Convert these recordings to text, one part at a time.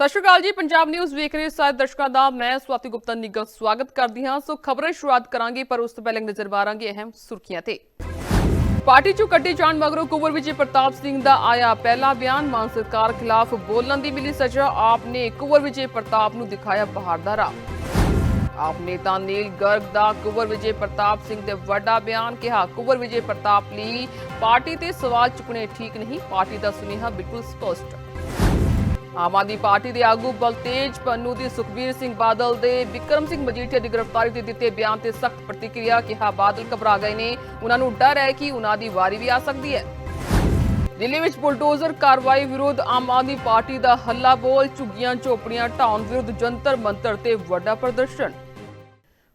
ਸਤਿ ਸ਼੍ਰੀ ਅਕਾਲ ਜੀ, ਪੰਜਾਬ ਨਿਊਜ਼ ਵੇਖ ਰਹੇ ਸਾਰੇ ਦਰਸ਼ਕਾਂ ਦਾ। ਮੈਂ ਸਵਾਤੀ ਗੁਪਤਾ ਨਿੱਘਾ ਸਵਾਗਤ ਕਰਦੀ ਹਾਂ। ਸੋ ਖਬਰਾਂ ਸ਼ੁਰੂਆਤ ਕਰਾਂਗੇ, ਪਰ ਉਸ ਤੋਂ ਪਹਿਲਾਂ ਨਜ਼ਰ ਮਾਰਾਂਗੇ ਅਹਿਮ ਸੁਰਖੀਆਂ ਤੇ। ਪਾਰਟੀ ਚੋਂ ਕੱਢੇ ਜਾਣ ਮਗਰੋਂ ਕੁੰਵਰ ਵਿਜੇ ਪ੍ਰਤਾਪ ਸਿੰਘ ਦਾ ਆਇਆ ਪਹਿਲਾ ਬਿਆਨ। ਮਾਨ ਸਰਕਾਰ ਖਿਲਾਫ ਬੋਲਣ ਦੀ ਮਿਲੀ ਸਜ਼ਾ। ਆਪ ਨੇ ਕੁਵਰ ਵਿਜੇ ਪ੍ਰਤਾਪ ਨੂੰ ਦਿਖਾਇਆ ਬਾਹਰ ਦਾ ਰਾਹ। ਆਪ ਨੇਤਾ ਨੀਲ ਗਰਗ ਦਾ ਕੁਵਰ ਵਿਜੇ ਪ੍ਰਤਾਪ ਸਿੰਘ ਦੇ ਵੱਡਾ ਬਿਆਨ ਕਿਹਾ, ਕੁਵਰ ਵਿਜੇ ਪ੍ਰਤਾਪ ਲਈ ਪਾਰਟੀ ਤੇ ਸਵਾਲ ਚੁੱਕਣੇ ਠੀਕ ਨਹੀਂ। ਪਾਰਟੀ ਦਾ ਸੁਨੇਹਾ ਬਿਲਕੁਲ ਸਪਸ਼ਟ। ਆਮ ਆਦਮੀ ਪਾਰਟੀ ਦੇ ਆਗੂ ਬਲਤੇਜ ਪੰਨੂ ਦੀ ਸੁਖਬੀਰ ਸਿੰਘ ਬਾਦਲ ਦੇ ਵਿਕਰਮ ਸਿੰਘ ਮਜੀਠੀਆ ਦੀ ਗ੍ਰਿਫਤਾਰੀ ਤੇ ਦਿੱਤੇ ਬਿਆਨ ਤੇ ਸਖਤ ਪ੍ਰਤੀਕਿਰਿਆ ਕਿਹਾ ਬਾਦਲ ਘਬਰਾ ਗਏ ਨੇ। ਉਹਨਾਂ ਨੂੰ ਡਰ ਹੈ ਕਿ ਉਹਨਾਂ ਦੀ ਵਾਰੀ ਵੀ ਆ ਸਕਦੀ ਹੈ। ਦਿੱਲੀ ਵਿੱਚ ਬੁਲਡੋਜ਼ਰ ਕਾਰਵਾਈ ਵਿਰੁੱਧ ਆਮ ਆਦਮੀ ਪਾਰਟੀ ਦਾ ਹੱਲਾ ਬੋਲ, ਝੁੱਗੀਆਂ ਝੋਪੜੀਆਂ ਢਾਉਣ ਵਿਰੁੱਧ ਜੰਤਰ ਮੰਤਰ ਤੇ ਵੱਡਾ ਪ੍ਰਦਰਸ਼ਨ।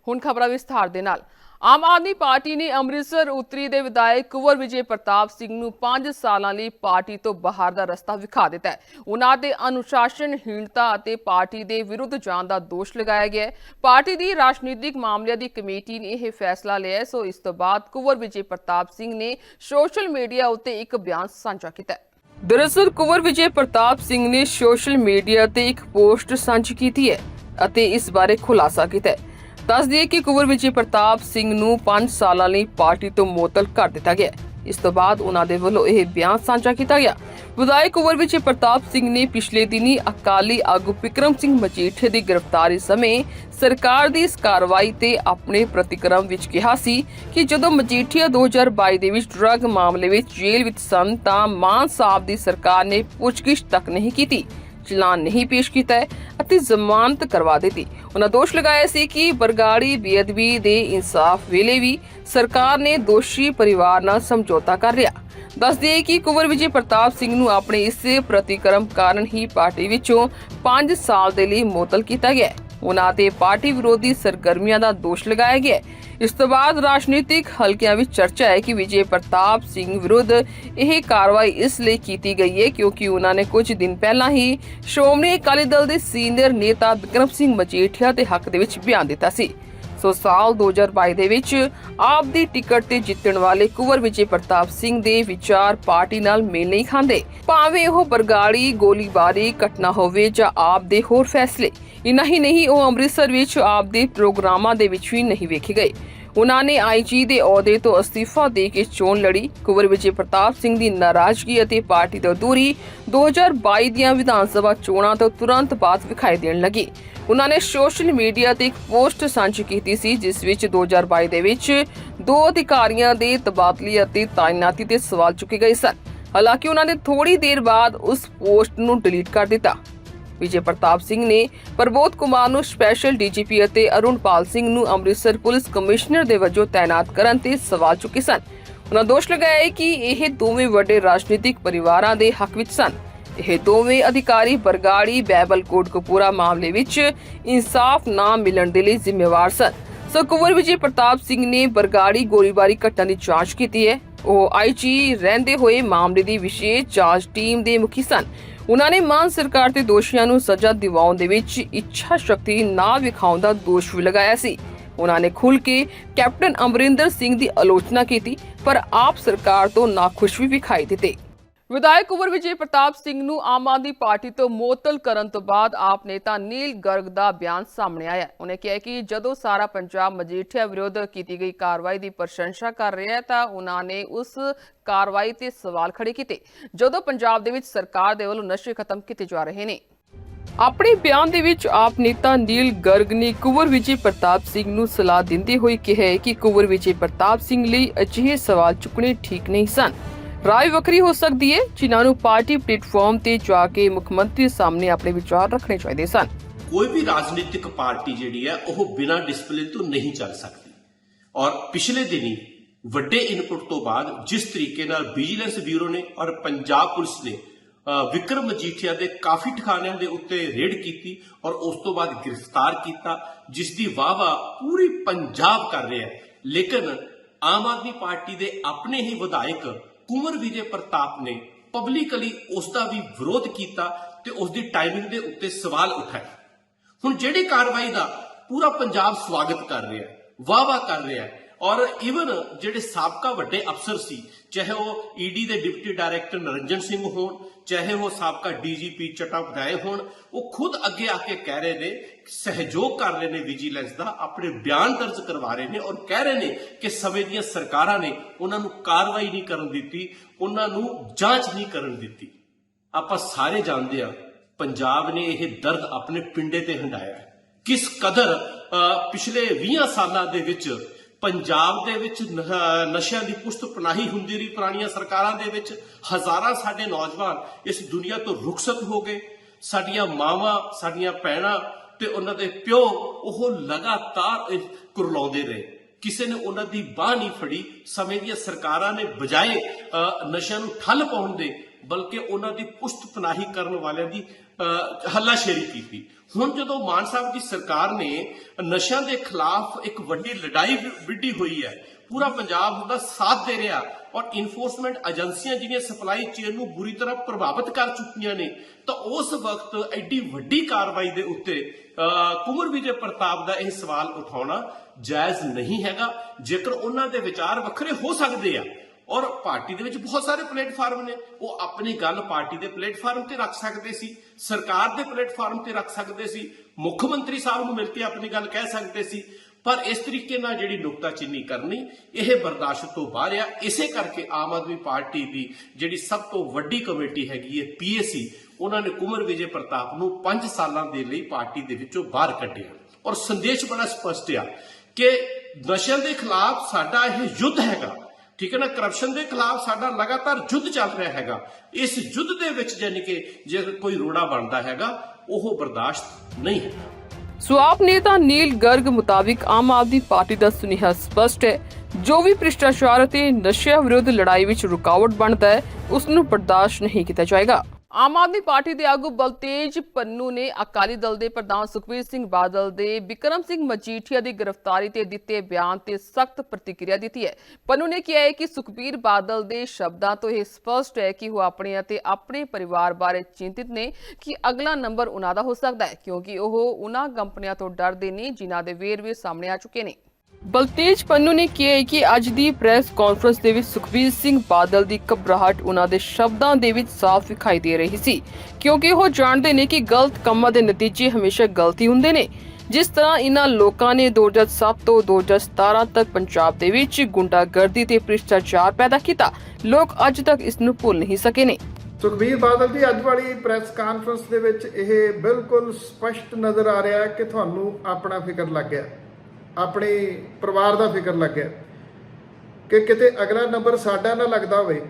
ਹੁਣ ਖਬਰਾਂ ਵਿਸਥਾਰ ਦੇ ਨਾਲ। ਆਮ ਆਦਮੀ ਪਾਰਟੀ ਨੇ ਅੰਮ੍ਰਿਤਸਰ ਉੱਤਰੀ ਦੇ ਵਿਧਾਇਕ ਕੁੰਵਰ ਵਿਜੇ ਪ੍ਰਤਾਪ ਸਿੰਘ ਨੂੰ 5 ਸਾਲਾਂ ਲਈ ਪਾਰਟੀ ਤੋਂ ਬਾਹਰ ਦਾ ਰਸਤਾ ਵਿਖਾ ਦਿੱਤਾ ਹੈ। ਉਹਨਾਂ ਦੇ ਅਨੁਸ਼ਾਸਨਹੀਣਤਾ ਅਤੇ ਪਾਰਟੀ ਦੇ ਵਿਰੁੱਧ ਜਾਣ ਦਾ ਦੋਸ਼ ਲਗਾਇਆ ਗਿਆ ਹੈ। ਪਾਰਟੀ ਦੀ ਰਾਜਨੀਤਿਕ ਮਾਮਲਿਆਂ ਦੀ ਕਮੇਟੀ ਨੇ ਇਹ ਫੈਸਲਾ ਲਿਆ ਸੋ ਇਸ ਤੋਂ ਬਾਅਦ ਕੁਵਰ ਵਿਜੇ ਪ੍ਰਤਾਪ ਸਿੰਘ ਨੇ ਸੋਸ਼ਲ ਮੀਡੀਆ ਉੱਤੇ ਇੱਕ ਬਿਆਨ ਸਾਂਝਾ ਕੀਤਾ ਹੈ। ਦਰਅਸਲ ਕੁਵਰ ਵਿਜੇ ਪ੍ਰਤਾਪ ਸਿੰਘ ਨੇ ਸੋਸ਼ਲ ਮੀਡੀਆ ਤੇ ਇੱਕ ਪੋਸਟ ਸਾਂਝੀ ਕੀਤੀ ਹੈ ਅਤੇ ਇਸ ਬਾਰੇ ਖੁਲਾਸਾ ਕੀਤਾ ਹੈ। ਦੱਸ ਦਈਏ ਕਿ ਕੁੰਵਰ ਵਿਜੇ ਪ੍ਰਤਾਪ ਸਿੰਘ ਨੂੰ 5 ਸਾਲਾਂ ਲਈ ਪਾਰਟੀ ਤੋਂ ਮੁਅੱਤਲ ਕਰ ਦਿੱਤਾ ਗਿਆ। ਇਸ ਤੋਂ ਬਾਅਦ ਉਹਨਾਂ ਦੇ ਵੱਲੋਂ ਇਹ ਬਿਆਨ ਸਾਂਝਾ ਕੀਤਾ ਗਿਆ। ਵਿਧਾਇਕ ਕੁੰਵਰ ਵਿਜੇ ਪ੍ਰਤਾਪ ਸਿੰਘ ਨੇ ਪਿਛਲੇ ਦਿਨੀ ਅਕਾਲੀ ਆਗੂ ਵਿਕਰਮ ਸਿੰਘ ਮਜੀਠੇ ਦੀ ਗ੍ਰਿਫਤਾਰੀ ਸਮੇਂ ਸਰਕਾਰ ਦੀ ਇਸ ਕਾਰਵਾਈ ਤੇ ਆਪਣੇ ਪ੍ਰਤੀਕਰਮ ਵਿੱਚ ਕਿਹਾ ਸੀ ਕਿ ਜਦੋਂ ਮਜੀਠੀਆ 2022 ਦੇ ਵਿੱਚ ਡਰੱਗ ਮਾਮਲੇ ਵਿੱਚ ਜੇਲ੍ਹ ਵਿੱਚ ਸਨ ਤਾਂ ਮਾਨ ਸਾਹਿਬ ਦੀ ਸਰਕਾਰ ਨੇ ਪੁੱਛਗਿੱਛ ਤੱਕ ਨਹੀਂ ਕੀਤੀ। ਚਲਾਨ ਨਹੀਂ ਪੇਸ਼ ਕੀਤਾ ਹੈ ਅਤੇ ਜ਼ਮਾਨਤ ਕਰਵਾ ਦਿੱਤੀ। ਉਹਨਾਂ ਦੋਸ਼ ਲਗਾਇਆ ਸੀ ਕਿ ਬਰਗਾੜੀ ਬੇਅਦਬੀ ਦੇ ਇਨਸਾਫ ਵੇਲੇ ਵੀ ਸਰਕਾਰ ਨੇ ਦੋਸ਼ੀ ਪਰਿਵਾਰ ਨਾਲ ਸਮਝੌਤਾ ਕਰ ਲਿਆ। ਦੱਸ ਦਈਏ ਕਿ ਕੁਵਰ ਵਿਜੇ ਪ੍ਰਤਾਪ ਸਿੰਘ ਨੂੰ ਆਪਣੇ ਇਸੇ ਪ੍ਰਤੀਕਰਮ ਕਾਰਨ ਹੀ ਪਾਰਟੀ ਵਿੱਚੋਂ 5 ਸਾਲ ਦੇ ਲਈ ਮੁਅਤਲ ਕੀਤਾ ਗਿਆ ਹੈ। ਉਹਨਾਂ ਤੇ ਪਾਰਟੀ ਵਿਰੋਧੀ ਸਰਗਰਮੀਆਂ ਦਾ ਦੋਸ਼ ਲਗਾਇਆ ਗਿਆ ਇਸ ਤੋਂ ਬਾਅਦ ਰਾਜਨੀਤਿਕ ਹਲਕਿਆਂ ਵਿੱਚ ਚਰਚਾ ਹੈ ਕਿ ਵਿਜੇ ਪ੍ਰਤਾਪ ਸਿੰਘ ਵਿਰੁੱਧ ਇਹ ਕਾਰਵਾਈ ਇਸ ਲਈ ਕੀਤੀ ਗਈ ਹੈ ਕਿਉਂਕਿ ਉਹਨਾਂ ਨੇ ਕੁਝ ਦਿਨ ਪਹਿਲਾਂ ਹੀ ਸ਼੍ਰੋਮਣੀ ਅਕਾਲੀ ਦਲ ਦੇ ਸੀਨੀਅਰ ਨੇਤਾ ਬਿਕਰਮ ਸਿੰਘ ਮਜੀਠੀਆ ਦੇ ਹੱਕ ਦੇ ਵਿੱਚ ਬਿਆਨ ਦਿੱਤਾ ਸੀ। ਸੋ ਸਾਲ 2022 ਦੇ ਵਿੱਚ ਆਪ ਦੀ ਟਿਕਟ ਤੇ ਜਿੱਤਣ ਵਾਲੇ ਕੁਵਰ ਵਿਜੇ ਪ੍ਰਤਾਪ ਸਿੰਘ ਦੇ ਵਿਚਾਰ ਪਾਰਟੀ ਨਾਲ ਮੇਲ ਨਹੀਂ ਖਾਂਦੇ। ਭਾਵੇਂ ਉਹ ਬਰਗਾੜੀ ਗੋਲੀਬਾਰੀ ਘਟਨਾ ਹੋਵੇ ਜਾਂ ਆਪ ਦੇ ਹੋਰ ਫੈਸਲੇ, ਇਨਾ ਹੀ ਨਹੀਂ, ਉਹ ਅੰਮ੍ਰਿਤਸਰ ਵਿੱਚ ਆਪ ਦੇ ਪ੍ਰੋਗਰਾਮਾਂ ਦੇ ਵਿੱਚ ਵੀ ਨਹੀਂ ਵੇਖੇ ਗਏ। ਉਹਨਾਂ ਨੇ ਆਈਜੀ ਦੇ ਅਹੁਦੇ ਤੋਂ ਅਸਤੀਫਾ ਦੇ ਕੇ ਚੋਣ ਲੜੀ। ਕੁੰਵਰ ਵਿਜੇ ਪ੍ਰਤਾਪ ਸਿੰਘ ਦੀ ਨਾਰਾਜ਼ਗੀ ਅਤੇ ਪਾਰਟੀ ਤੋਂ ਦੂਰੀ 2022 ਦੀਆਂ ਵਿਧਾਨ ਸਭਾ ਚੋਣਾਂ ਤੋਂ ਤੁਰੰਤ ਬਾਅਦ ਵਿਖਾਈ ਦੇਣ ਲੱਗੀ। ਉਹਨਾਂ ਨੇ ਸੋਸ਼ਲ ਮੀਡੀਆ ਤੇ ਇੱਕ ਪੋਸਟ ਸਾਂਝੀ ਕੀਤੀ ਸੀ, ਜਿਸ ਵਿੱਚ 2022 ਦੇ ਵਿੱਚ ਦੋ ਅਧਿਕਾਰੀਆਂ ਦੇ ਤਬਾਦਲੇ ਅਤੇ ਤਾਇਨਾਤੀ ਤੇ ਸਵਾਲ ਚੁੱਕੇ ਗਏ ਸਨ। ਹਾਲਾਂਕਿ ਉਹਨਾਂ ਨੇ ਥੋੜੀ ਦੇਰ ਬਾਅਦ ਉਸ ਪੋਸਟ ਨੂੰ ਡਿਲੀਟ ਕਰ ਦਿੱਤਾ। ਵਿਜੇ ਪ੍ਰਤਾਪ ਸਿੰਘ ਨੇ ਪ੍ਰਬੋਧ ਕੁਮਾਰ ਨੂੰ ਸਪੈਸ਼ਲ ਡੀਜੀਪੀ ਅਤੇ ਅਰੁਣਪਾਲ ਸਿੰਘ ਨੂੰ ਅੰਮ੍ਰਿਤਸਰ ਪੁਲਿਸ ਕਮਿਸ਼ਨਰ ਦੇ ਵਜੋਂ ਤਾਇਨਾਤ ਕਰਨ ਤੇ ਸਵਾਲ ਚੁੱਕੇ ਸਨ। ਉਹਨਾਂ ਦੋਸ਼ ਲਗਾਇਆ ਕਿ ਇਹ ਦੋਵੇਂ ਵੱਡੇ ਰਾਜਨੀਤਿਕ ਪਰਿਵਾਰਾਂ ਦੇ ਹੱਕ ਵਿੱਚ ਸਨ। ਇਹ ਦੋਵੇਂ ਅਧਿਕਾਰੀ ਬਰਗਾੜੀ ਬੈਬਲ ਕੋਟ ਕਪੂਰਾ ਮਾਮਲੇ ਵਿੱਚ ਇਨਸਾਫ ਨਾ ਮਿਲਣ ਦੇ ਲਈ ਜ਼ਿੰਮੇਵਾਰ ਸਨ। ਸੋ ਕੁੰਵਰ ਵਿਜੇ ਪ੍ਰਤਾਪ ਸਿੰਘ ਨੇ ਬਰਗਾੜੀ ਗੋਲੀਬਾਰੀ ਘਟਨਾ ਦੀ ਜਾਂਚ ਕੀਤੀ ਹੈ। ਉਹ ਆਈਜੀ ਰਹਿੰਦੇ ਹੋਏ ਮਾਮਲੇ ਦੀ ਵਿਸ਼ੇਸ਼ ਜਾਂਚ ਟੀਮ ਦੇ ਮੁਖੀ ਸਨ। ਉਹਨਾਂ ਨੇ ਮਾਨ ਸਰਕਾਰ ਤੇ ਦੋਸ਼ੀਆਂ ਨੂੰ ਸਜ਼ਾ ਦਿਵਾਉਣ ਦੇ ਵਿੱਚ ਇੱਛਾ ਸ਼ਕਤੀ ਨਾ ਵਿਖਾਉਣ ਦਾ ਦੋਸ਼ ਵੀ ਲਗਾਇਆ ਸੀ। ਉਹਨਾਂ ਨੇ ਖੁੱਲ ਕੇ ਕੈਪਟਨ ਅਮਰਿੰਦਰ ਸਿੰਘ ਦੀ ਆਲੋਚਨਾ ਕੀਤੀ, ਪਰ ਆਪ ਸਰਕਾਰ ਤੋਂ ਨਾਖੁਸ਼ ਵੀ ਵਿਖਾਈ ਦਿੱਤੇ। ਵਿਧਾਇਕ ਕੁਵਰ ਵਿਜੇ ਪ੍ਰਤਾਪ ਸਿੰਘ ਨੂੰ ਆਮ ਆਦਮੀ ਪਾਰਟੀ ਤੋਂ ਮੁਅੱਤਲ ਕਰਨ ਤੋਂ ਬਾਅਦ ਆਪ ਨੇਤਾ ਨੀਲ ਗਰਗ ਦਾ ਬਿਆਨ ਸਾਹਮਣੇ ਆਇਆ ਉਹਨੇ ਕਿਹਾ ਕਿ ਜਦੋਂ ਸਾਰਾ ਪੰਜਾਬ ਮਜੀਠੀਆ ਵਿਰੁੱਧ ਕੀਤੀ ਗਈ ਕਾਰਵਾਈ ਦੀ ਪ੍ਰਸ਼ੰਸਾ ਕਰ ਰਿਹਾ ਹੈ, ਤਾਂ ਉਹਨਾਂ ਨੇ ਉਸ ਕਾਰਵਾਈ ਤੇ ਸਵਾਲ ਖੜੇ ਕੀਤੇ, ਜਦੋਂ ਪੰਜਾਬ ਦੇ ਵਿੱਚ ਸਰਕਾਰ ਦੇ ਵੱਲੋਂ ਨਸ਼ੇ ਖਤਮ ਕੀਤੇ ਜਾ ਰਹੇ ਨੇ। ਆਪਣੇ ਬਿਆਨ ਦੇ ਵਿੱਚ ਆਪ ਨੇਤਾ ਨੀਲ ਗਰਗ ਨੇ ਕੁਵਰ ਵਿਜੇ ਪ੍ਰਤਾਪ ਸਿੰਘ ਨੂੰ ਸਲਾਹ ਦਿੰਦੇ ਹੋਏ ਕਿਹਾ ਕਿ ਕੁਵਰ ਵਿਜੇ ਪ੍ਰਤਾਪ ਸਿੰਘ ਲਈ ਅਜਿਹੇ ਸਵਾਲ ਚੁੱਕਣੇ ਠੀਕ ਨਹੀਂ ਸਨ। ਰਾਏ ਵੱਖਰੀ ਹੋ ਸਕਦੀ ਹੈ, ਜਿਨ੍ਹਾਂ ਨੂੰ ਪਾਰਟੀ ਪਲੇਟਫਾਰਮ ਤੇ ਜਾ ਕੇ ਮੁੱਖ ਮੰਤਰੀ ਸਾਹਮਣੇ ਆਪਣੇ ਵਿਚਾਰ ਰੱਖਣੇ ਚਾਹੀਦੇ ਸਨ। ਕੋਈ ਵੀ ਰਾਜਨੀਤਿਕ ਪਾਰਟੀ ਜਿਹੜੀ ਹੈ, ਉਹ ਬਿਨਾਂ ਡਿਸਪਲਿਨ ਤੋਂ ਨਹੀਂ ਚੱਲ ਸਕਦੀ। ਔਰ ਪਿਛਲੇ ਦਿਨੀ ਵੱਡੇ ਇਨਪੁਟ ਤੋਂ ਬਾਅਦ ਜਿਸ ਤਰੀਕੇ ਨਾਲ ਵਿਜੀਲੈਂਸ ਬਿਊਰੋ ਨੇ ਔਰ ਪੰਜਾਬ ਪੁਲਿਸ ਨੇ ਵਿਕਰਮ ਮਜੀਠੀਆ ਦੇ ਕਾਫੀ ਠਿਕਾਣਿਆਂ ਦੇ ਉੱਤੇ ਰੇਡ ਕੀਤੀ ਔਰ ਉਸ ਤੋਂ ਬਾਅਦ ਗ੍ਰਿਫਤਾਰ ਕੀਤਾ, ਜਿਸ ਦੀ ਵਾਵਾ ਪੂਰੀ ਪੰਜਾਬ ਕਰ ਰਿਹਾ ਹੈ। ਲੇਕਿਨ ਆਮ ਆਦਮੀ ਪਾਰਟੀ ਦੇ ਆਪਣੇ ਹੀ ਵਿਧਾਇਕ ਕੁੰਵਰ ਵਿਜੇ ਪ੍ਰਤਾਪ ਨੇ ਪਬਲਿਕਲੀ ਉਸ ਦਾ ਵੀ ਵਿਰੋਧ ਕੀਤਾ ਤੇ ਉਸ ਦੀ ਟਾਈਮਿੰਗ ਦੇ ਉੱਤੇ ਸਵਾਲ ਉਠਾਏ। ਹੁਣ ਜਿਹੜੀ ਕਾਰਵਾਈ ਦਾ ਪੂਰਾ ਪੰਜਾਬ ਸਵਾਗਤ ਕਰ ਰਿਹਾ ਹੈ ਵਾਹ ਵਾਹ ਕਰ ਰਿਹਾ ਹੈ ਔਰ ਇਵਨ ਜਿਹੜੇ ਸਾਬਕਾ ਵੱਡੇ ਅਫਸਰ ਸੀ, ਚਾਹੇ ਉਹ ਈਡੀ ਦੇ ਡਿਪਟੀ ਡਾਇਰੈਕਟਰ ਨਰਿੰਜਨ ਸਿੰਘ ਹੋਣ ਚਾਹੇ ਉਹ ਸਾਬਕਾ ਡੀਜੀਪੀ ਚਟਾ ਵਧਾਏ ਹੋਣ, ਉਹ ਖੁਦ ਅੱਗੇ ਆ ਕੇ ਕਹਿ ਰਹੇ ਨੇ, ਸਹਿਯੋਗ ਕਰ ਰਹੇ ਨੇ ਵਿਜੀਲੈਂਸ ਦਾ, ਆਪਣੇ ਬਿਆਨ ਦਰਜ ਕਰਵਾ ਰਹੇ ਨੇ ਔਰ ਕਹਿ ਰਹੇ ਨੇ ਕਿ ਸਮੇਂ ਦੀਆਂ ਸਰਕਾਰਾਂ ਨੇ ਉਹਨਾਂ ਨੂੰ ਕਾਰਵਾਈ ਨਹੀਂ ਕਰਨ ਦਿੱਤੀ, ਉਹਨਾਂ ਨੂੰ ਜਾਂਚ ਨਹੀਂ ਕਰਨ ਦਿੱਤੀ। ਆਪਾਂ ਸਾਰੇ ਜਾਣਦੇ ਆ, ਪੰਜਾਬ ਨੇ ਇਹ ਦਰਦ ਆਪਣੇ ਪਿੰਡੇ ਤੇ ਹੰਡਾਇਆ। ਕਿਸ ਕਦਰ ਪਿਛਲੇ 20 ਸਾਲਾਂ ਦੇ ਵਿੱਚ ਪੰਜਾਬ ਦੇ ਵਿੱਚ ਨਸ਼ਿਆਂ ਦੀ ਪੁਸ਼ਤ ਪਨਾਹੀ ਹੁੰਦੀ ਰਹੀ। ਪੁਰਾਣੀਆਂ ਸਰਕਾਰਾਂ ਦੇ ਵਿੱਚ ਹਜ਼ਾਰਾਂ ਸਾਡੇ ਨੌਜਵਾਨ ਇਸ ਦੁਨੀਆ ਤੋਂ ਰੁਖਸਤ ਹੋ ਗਏ। ਸਾਡੀਆਂ ਮਾਵਾਂ, ਸਾਡੀਆਂ ਭੈਣਾਂ ਤੇ ਉਹਨਾਂ ਦੇ ਪਿਓ ਉਹ ਲਗਾਤਾਰ ਕੁਰਲਾਉਂਦੇ ਰਹੇ। ਕਿਸੇ ਨੇ ਉਹਨਾਂ ਦੀ ਬਾਹ ਨਹੀਂ ਫੜੀ। ਸਮੇਂ ਦੀਆਂ ਸਰਕਾਰਾਂ ਨੇ ਬਜਾਏ ਨਸ਼ਿਆਂ ਨੂੰ ਠੱਲ ਪਾਉਣ ਦੇ ਬਲਕਿ ਉਹਨਾਂ ਦੀ ਪੁਸ਼ਤ ਪਨਾਹੀ ਕਰਨ ਵਾਲਿਆਂ ਦੀ ਹੱਲਾਸ਼ੇਰੀ ਕੀਤੀ। ਹੁਣ ਜਦੋਂ ਮਾਨ ਸਾਹਿਬ ਦੀ ਸਰਕਾਰ ਨੇ ਨਸ਼ਿਆਂ ਦੇ ਖਿਲਾਫ ਇੱਕ ਵੱਡੀ ਲੜਾਈ ਵਿੱਢੀ ਹੋਈ ਹੈ ਪੂਰਾ ਪੰਜਾਬ ਉਹਦਾ ਸਾਥ ਦੇ ਰਿਹਾ ਔਰ ਇਨਫੋਰਸਮੈਂਟ ਏਜੰਸੀਆਂ ਜਿਹੜੀਆਂ ਸਪਲਾਈ ਚੇਨ ਨੂੰ ਬੁਰੀ ਤਰ੍ਹਾਂ ਪ੍ਰਭਾਵਿਤ ਕਰ ਚੁੱਕੀਆਂ ਨੇ ਤਾਂ ਉਸ ਵਕਤ ਐਡੀ ਵੱਡੀ ਕਾਰਵਾਈ ਦੇ ਉੱਤੇ ਅ, ਕੁੰਵਰ ਵਿਜੇ ਪ੍ਰਤਾਪ ਦਾ ਇਹ ਸਵਾਲ ਉਠਾਉਣਾ ਜਾਇਜ਼ ਨਹੀਂ ਹੈਗਾ। ਜੇਕਰ ਉਹਨਾਂ ਦੇ ਵਿਚਾਰ ਵੱਖਰੇ ਹੋ ਸਕਦੇ ਆ ਔਰ ਪਾਰਟੀ ਦੇ ਵਿੱਚ ਬਹੁਤ ਸਾਰੇ ਪਲੇਟਫਾਰਮ ਨੇ। ਉਹ ਆਪਣੀ ਗੱਲ ਪਾਰਟੀ ਦੇ ਪਲੇਟਫਾਰਮ ਤੇ ਰੱਖ ਸਕਦੇ ਸੀ, ਸਰਕਾਰ ਦੇ ਪਲੇਟਫਾਰਮ ਤੇ ਰੱਖ ਸਕਦੇ ਸੀ, ਮੁੱਖ ਮੰਤਰੀ ਸਾਹਿਬ ਨੂੰ ਮਿਲ ਕੇ ਆਪਣੀ ਗੱਲ ਕਹਿ ਸਕਦੇ ਸੀ। ਪਰ ਇਸ ਤਰੀਕੇ ਨਾਲ ਜਿਹੜੀ ਨੁਕਤਾਚੀਨੀ ਕਰਨੀ, ਇਹ ਬਰਦਾਸ਼ਤ ਤੋਂ ਬਾਹਰ ਆ। ਇਸੇ ਕਰਕੇ ਆਮ ਆਦਮੀ ਪਾਰਟੀ ਦੀ ਜਿਹੜੀ ਸਭ ਤੋਂ ਵੱਡੀ ਕਮੇਟੀ ਹੈਗੀ ਹੈ, ਪੀਏਸੀ, ਉਹਨਾਂ ਨੇ ਕੁਮਰ ਵਿਜੇ ਪ੍ਰਤਾਪ ਨੂੰ 5 ਸਾਲਾਂ ਦੇ ਲਈ ਪਾਰਟੀ ਦੇ ਵਿੱਚੋਂ ਬਾਹਰ ਕੱਢਿਆ। ਔਰ ਸੰਦੇਸ਼ ਬੜਾ ਸਪਸ਼ਟ ਆ ਕਿ ਨਸ਼ਿਆਂ ਦੇ ਖਿਲਾਫ ਸਾਡਾ ਇਹ ਯੁੱਧ ਹੈਗਾ। ਠੀਕ ਹੈ ਨਾ? ਕਰਪਸ਼ਨ ਦੇ ਖਿਲਾਫ ਸਾਡਾ ਲਗਾਤਾਰ ਯੁੱਧ ਚੱਲ ਰਿਹਾ ਹੈਗਾ। ਇਸ ਯੁੱਧ ਦੇ ਵਿੱਚ ਜਾਨੀ ਕਿ ਜੇ ਕੋਈ ਰੋੜਾ ਬਣਦਾ ਹੈਗਾ, ਉਹ ਬਰਦਾਸ਼ਤ ਨਹੀਂ ਹੈ ਸੋ ਨੇਤਾ ਨੀਲ ਗਰਗ ਮੁਤਾਬਿਕ ਆਮ ਆਦਮੀ ਪਾਰਟੀ ਦਾ ਸੁਨੇਹਾ ਸਪਸ਼ਟ ਹੈ। ਜੋ ਵੀ ਭ੍ਰਿਸ਼ਟਾਚਾਰ ਅਤੇ ਨਸ਼ਿਆਂ ਵਿਰੁੱਧ ਲੜਾਈ ਵਿੱਚ ਰੁਕਾਵਟ ਬਣਦਾ ਹੈ ਉਸ ਨੂੰ ਬਰਦਾਸ਼ਤ ਨਹੀਂ ਕੀਤਾ ਜਾਏਗਾ। ਆਮ ਆਦਮੀ ਪਾਰਟੀ ਦੇ ਆਗੂ ਬਲਤੇਜ ਪੰਨੂ ਨੇ ਅਕਾਲੀ ਦਲ ਦੇ ਪ੍ਰਧਾਨ ਸੁਖਬੀਰ ਸਿੰਘ ਬਾਦਲ ਦੇ ਵਿਕਰਮ ਸਿੰਘ ਮਜੀਠੀਆ ਦੀ ਗ੍ਰਿਫਤਾਰੀ ਤੇ ਦਿੱਤੇ ਬਿਆਨ ਤੇ ਸਖਤ ਪ੍ਰਤੀਕਿਰਿਆ ਦਿੱਤੀ ਹੈ। ਪੰਨੂ ਨੇ ਕਿਹਾ ਹੈ ਕਿ ਸੁਖਬੀਰ ਬਾਦਲ ਦੇ ਸ਼ਬਦਾਂ ਤੋਂ ਇਹ ਸਪਸ਼ਟ ਹੈ ਕਿ ਉਹ ਆਪਣੇ ਅਤੇ ਆਪਣੇ ਪਰਿਵਾਰ ਬਾਰੇ ਚਿੰਤਿਤ ਨੇ ਕਿ ਅਗਲਾ ਨੰਬਰ ਉਹਨਾਂ ਦਾ ਹੋ ਸਕਦਾ ਹੈ, ਕਿਉਂਕਿ ਉਹ ਉਹਨਾਂ ਕੰਪਨੀਆਂ ਤੋਂ ਡਰਦੇ ਨੇ ਜਿਨ੍ਹਾਂ ਦੇ ਵੇਰਵੇ ਸਾਹਮਣੇ ਆ ਚੁੱਕੇ ਨੇ। ਬਲਤੇਜ ਪੰਨੂ ਨੇ ਕਿਹਾ ਕਿ ਅੱਜ ਦੀ ਪ੍ਰੈਸ ਕਾਨਫਰੰਸ ਦੇ ਵਿੱਚ ਸੁਖਬੀਰ ਸਿੰਘ ਬਾਦਲ ਦੀ ਘਬਰਾਹਟ ਉਹਨਾਂ ਦੇ ਸ਼ਬਦਾਂ ਦੇ ਵਿੱਚ ਸਾਫ਼ ਵਿਖਾਈ ਦੇ ਰਹੀ ਸੀ, ਕਿਉਂਕਿ ਉਹ ਜਾਣਦੇ ਨੇ ਕਿ ਗਲਤ ਕੰਮਾਂ ਦੇ ਨਤੀਜੇ ਹਮੇਸ਼ਾ ਗਲਤੀ ਹੁੰਦੇ ਨੇ। ਜਿਸ ਤਰ੍ਹਾਂ ਇਨ੍ਹਾਂ ਲੋਕਾਂ ਨੇ 2007 ਤੋਂ 2017 ਤੱਕ ਪੰਜਾਬ ਦੇ ਵਿੱਚ ਗੁੰਡਾਗਰਦੀ ਤੇ ਭ੍ਰਿਸ਼ਟਾਚਾਰ ਪੈਦਾ ਕੀਤਾ, ਲੋਕ ਅੱਜ ਤੱਕ ਇਸ ਨੂੰ ਭੁੱਲ ਨਹੀਂ ਸਕੇ ਨੇ। ਸੁਖਬੀਰ ਬਾਦਲ ਦੀ ਅੱਜ ਵਾਲੀ ਪ੍ਰੈਸ ਕਾਨਫਰੰਸ ਦੇ ਵਿੱਚ ਇਹ ਬਿਲਕੁਲ ਸਪਸ਼ਟ ਨਜ਼ਰ ਆ ਰਿਹਾ ਹੈ ਕਿ ਤੁਹਾਨੂੰ ਆਪਣਾ ਫਿਕਰ ਲੱਗ ਗਿਆ। ਆਪਣੇ ਪਰਿਵਾਰ ਦਾ ਫਿਕਰ ਲੱਗਿਆ ਕਿ ਕਿਤੇ ਅਗਲਾ ਨੰਬਰ ਸਾਡਾ ਨਾ ਲੱਗਦਾ ਹੋਵੇ,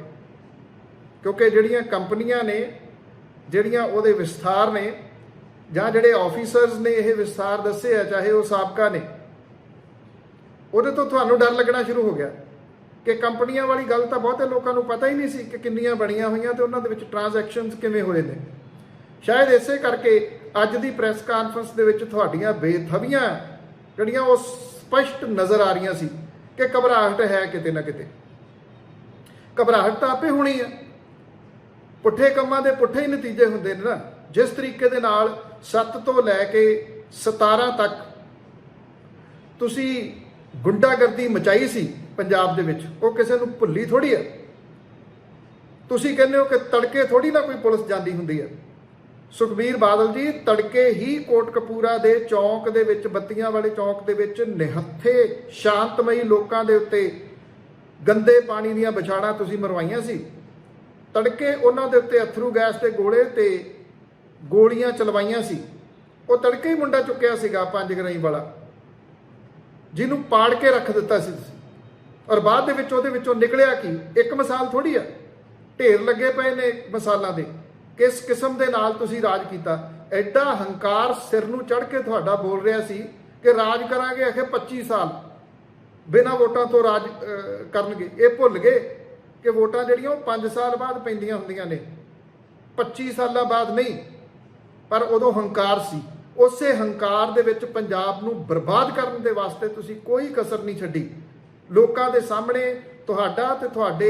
ਕਿਉਂਕਿ ਜਿਹੜੀਆਂ ਕੰਪਨੀਆਂ ਨੇ, ਜਿਹੜੀਆਂ ਉਹਦੇ ਵਿਸਥਾਰ ਨੇ, ਜਾਂ ਜਿਹੜੇ ਆਫੀਸਰਸ ਨੇ ਇਹ ਵਿਸਥਾਰ ਦੱਸੇ ਆ, ਚਾਹੇ ਉਹ ਸਾਬਕਾ ਨੇ, ਉਹਦੇ ਤੋਂ ਤੁਹਾਨੂੰ ਡਰ ਲੱਗਣਾ ਸ਼ੁਰੂ ਹੋ ਗਿਆ ਕਿ ਕੰਪਨੀਆਂ ਵਾਲੀ ਗੱਲ ਤਾਂ ਬਹੁਤੇ ਲੋਕਾਂ ਨੂੰ ਪਤਾ ਹੀ ਨਹੀਂ ਸੀ ਕਿ ਕਿੰਨੀਆਂ ਬਣੀਆਂ ਹੋਈਆਂ ਤੇ ਉਹਨਾਂ ਦੇ ਵਿੱਚ ਟ੍ਰਾਂਜੈਕਸ਼ਨਸ ਕਿਵੇਂ ਹੋਏ ਨੇ। ਸ਼ਾਇਦ ਇਸੇ ਕਰਕੇ ਅੱਜ ਦੀ ਪ੍ਰੈਸ ਕਾਨਫਰੰਸ ਦੇ ਵਿੱਚ ਤੁਹਾਡੀਆਂ ਬੇਥਵੀਆਂ ਜਿਹੜੀਆਂ ਉਹ ਸਪਸ਼ਟ ਨਜ਼ਰ ਆ ਰਹੀਆਂ ਸੀ ਕਿ ਘਬਰਾਹਟ ਹੈ ਕਿਤੇ ਨਾ ਕਿਤੇ। ਘਬਰਾਹਟ ਤਾਂ ਆਪੇ ਹੋਣੀ ਹੈ ਪੁੱਠੇ ਕੰਮਾਂ ਦੇ ਪੁੱਠੇ ਹੀ ਨਤੀਜੇ ਹੁੰਦੇ ਨੇ ਨਾ। ਜਿਸ ਤਰੀਕੇ ਦੇ ਨਾਲ 7 ਤੋਂ ਲੈ ਕੇ 17 ਤੱਕ ਤੁਸੀਂ ਗੁੰਡਾਗਰਦੀ ਮਚਾਈ ਸੀ ਪੰਜਾਬ ਦੇ ਵਿੱਚ, ਉਹ ਕਿਸੇ ਨੂੰ ਭੁੱਲੀ ਥੋੜੀ ਹੈ ਤੁਸੀਂ ਕਹਿੰਦੇ ਹੋ ਕਿ ਤੜਕੇ ਥੋੜੀ ਨਾ ਕੋਈ ਪੁਲਿਸ ਜਾਂਦੀ ਹੁੰਦੀ ਹੈ ਸੁਖਬੀਰ ਬਾਦਲ ਜੀ, ਤੜਕੇ ਹੀ ਕੋਟਕਪੂਰਾ ਦੇ ਚੌਂਕ ਦੇ ਵਿੱਚ, ਬੱਤੀਆਂ ਵਾਲੇ ਚੌਂਕ ਦੇ ਵਿੱਚ ਨਿਹੱਥੇ ਸ਼ਾਂਤਮਈ ਲੋਕਾਂ ਦੇ ਉੱਤੇ ਗੰਦੇ ਪਾਣੀ ਦੀਆਂ ਵਿਛਾੜਾਂ ਤੁਸੀਂ ਮਰਵਾਈਆਂ ਸੀ। ਤੜਕੇ ਉਹਨਾਂ ਦੇ ਉੱਤੇ ਅਥਰੂ ਗੈਸ ਦੇ ਗੋਲੇ ਤੇ ਗੋਲੀਆਂ ਚਲਵਾਈਆਂ ਸੀ। ਉਹ ਤੜਕੇ ਹੀ ਮੁੰਡਾ ਚੁੱਕਿਆ ਸੀਗਾ, ਪੰਜ ਗਰਾਈ ਵਾਲਾ, ਜਿਹਨੂੰ ਪਾੜ ਕੇ ਰੱਖ ਦਿੱਤਾ ਸੀ ਤੁਸੀਂ। ਔਰ ਬਾਅਦ ਦੇ ਵਿੱਚ ਉਹਦੇ ਵਿੱਚੋਂ ਨਿਕਲਿਆ ਕੀ? ਇੱਕ ਮਿਸਾਲ ਥੋੜੀ ਆ। ਢੇਰ ਲੱਗੇ ਪਏ ਨੇ ਮਿਸਾਲਾਂ ਦੇ। ਕਿਸ ਕਿਸਮ ਦੇ ਨਾਲ ਤੁਸੀਂ ਰਾਜ ਕੀਤਾ? ਐਡਾ ਹੰਕਾਰ ਸਿਰ ਨੂੰ ਚੜ ਕੇ ਤੁਹਾਡਾ ਬੋਲ ਰਿਹਾ ਸੀ ਕਿ ਰਾਜ ਕਰਾਂਗੇ ਆਖੇ 25 ਸਾਲ। ਬਿਨਾਂ ਵੋਟਾਂ ਤੋਂ ਰਾਜ ਕਰਨਗੇ। ਇਹ ਭੁੱਲ ਗਏ ਕਿ ਵੋਟਾਂ ਜਿਹੜੀਆਂ ਉਹ 5 ਸਾਲ ਬਾਅਦ ਪੈਂਦੀਆਂ ਹੁੰਦੀਆਂ ਨੇ। 25 ਸਾਲਾਂ ਬਾਅਦ ਨਹੀਂ, ਪਰ ਉਦੋਂ ਹੰਕਾਰ ਸੀ। ਉਸੇ ਹੰਕਾਰ ਦੇ ਵਿੱਚ ਪੰਜਾਬ ਨੂੰ ਬਰਬਾਦ ਕਰਨ ਦੇ ਵਾਸਤੇ ਤੁਸੀਂ ਕੋਈ ਕਸਰ ਨਹੀਂ ਛੱਡੀ। ਲੋਕਾਂ ਦੇ ਸਾਹਮਣੇ ਤੁਹਾਡਾ ਤੇ ਤੁਹਾਡੇ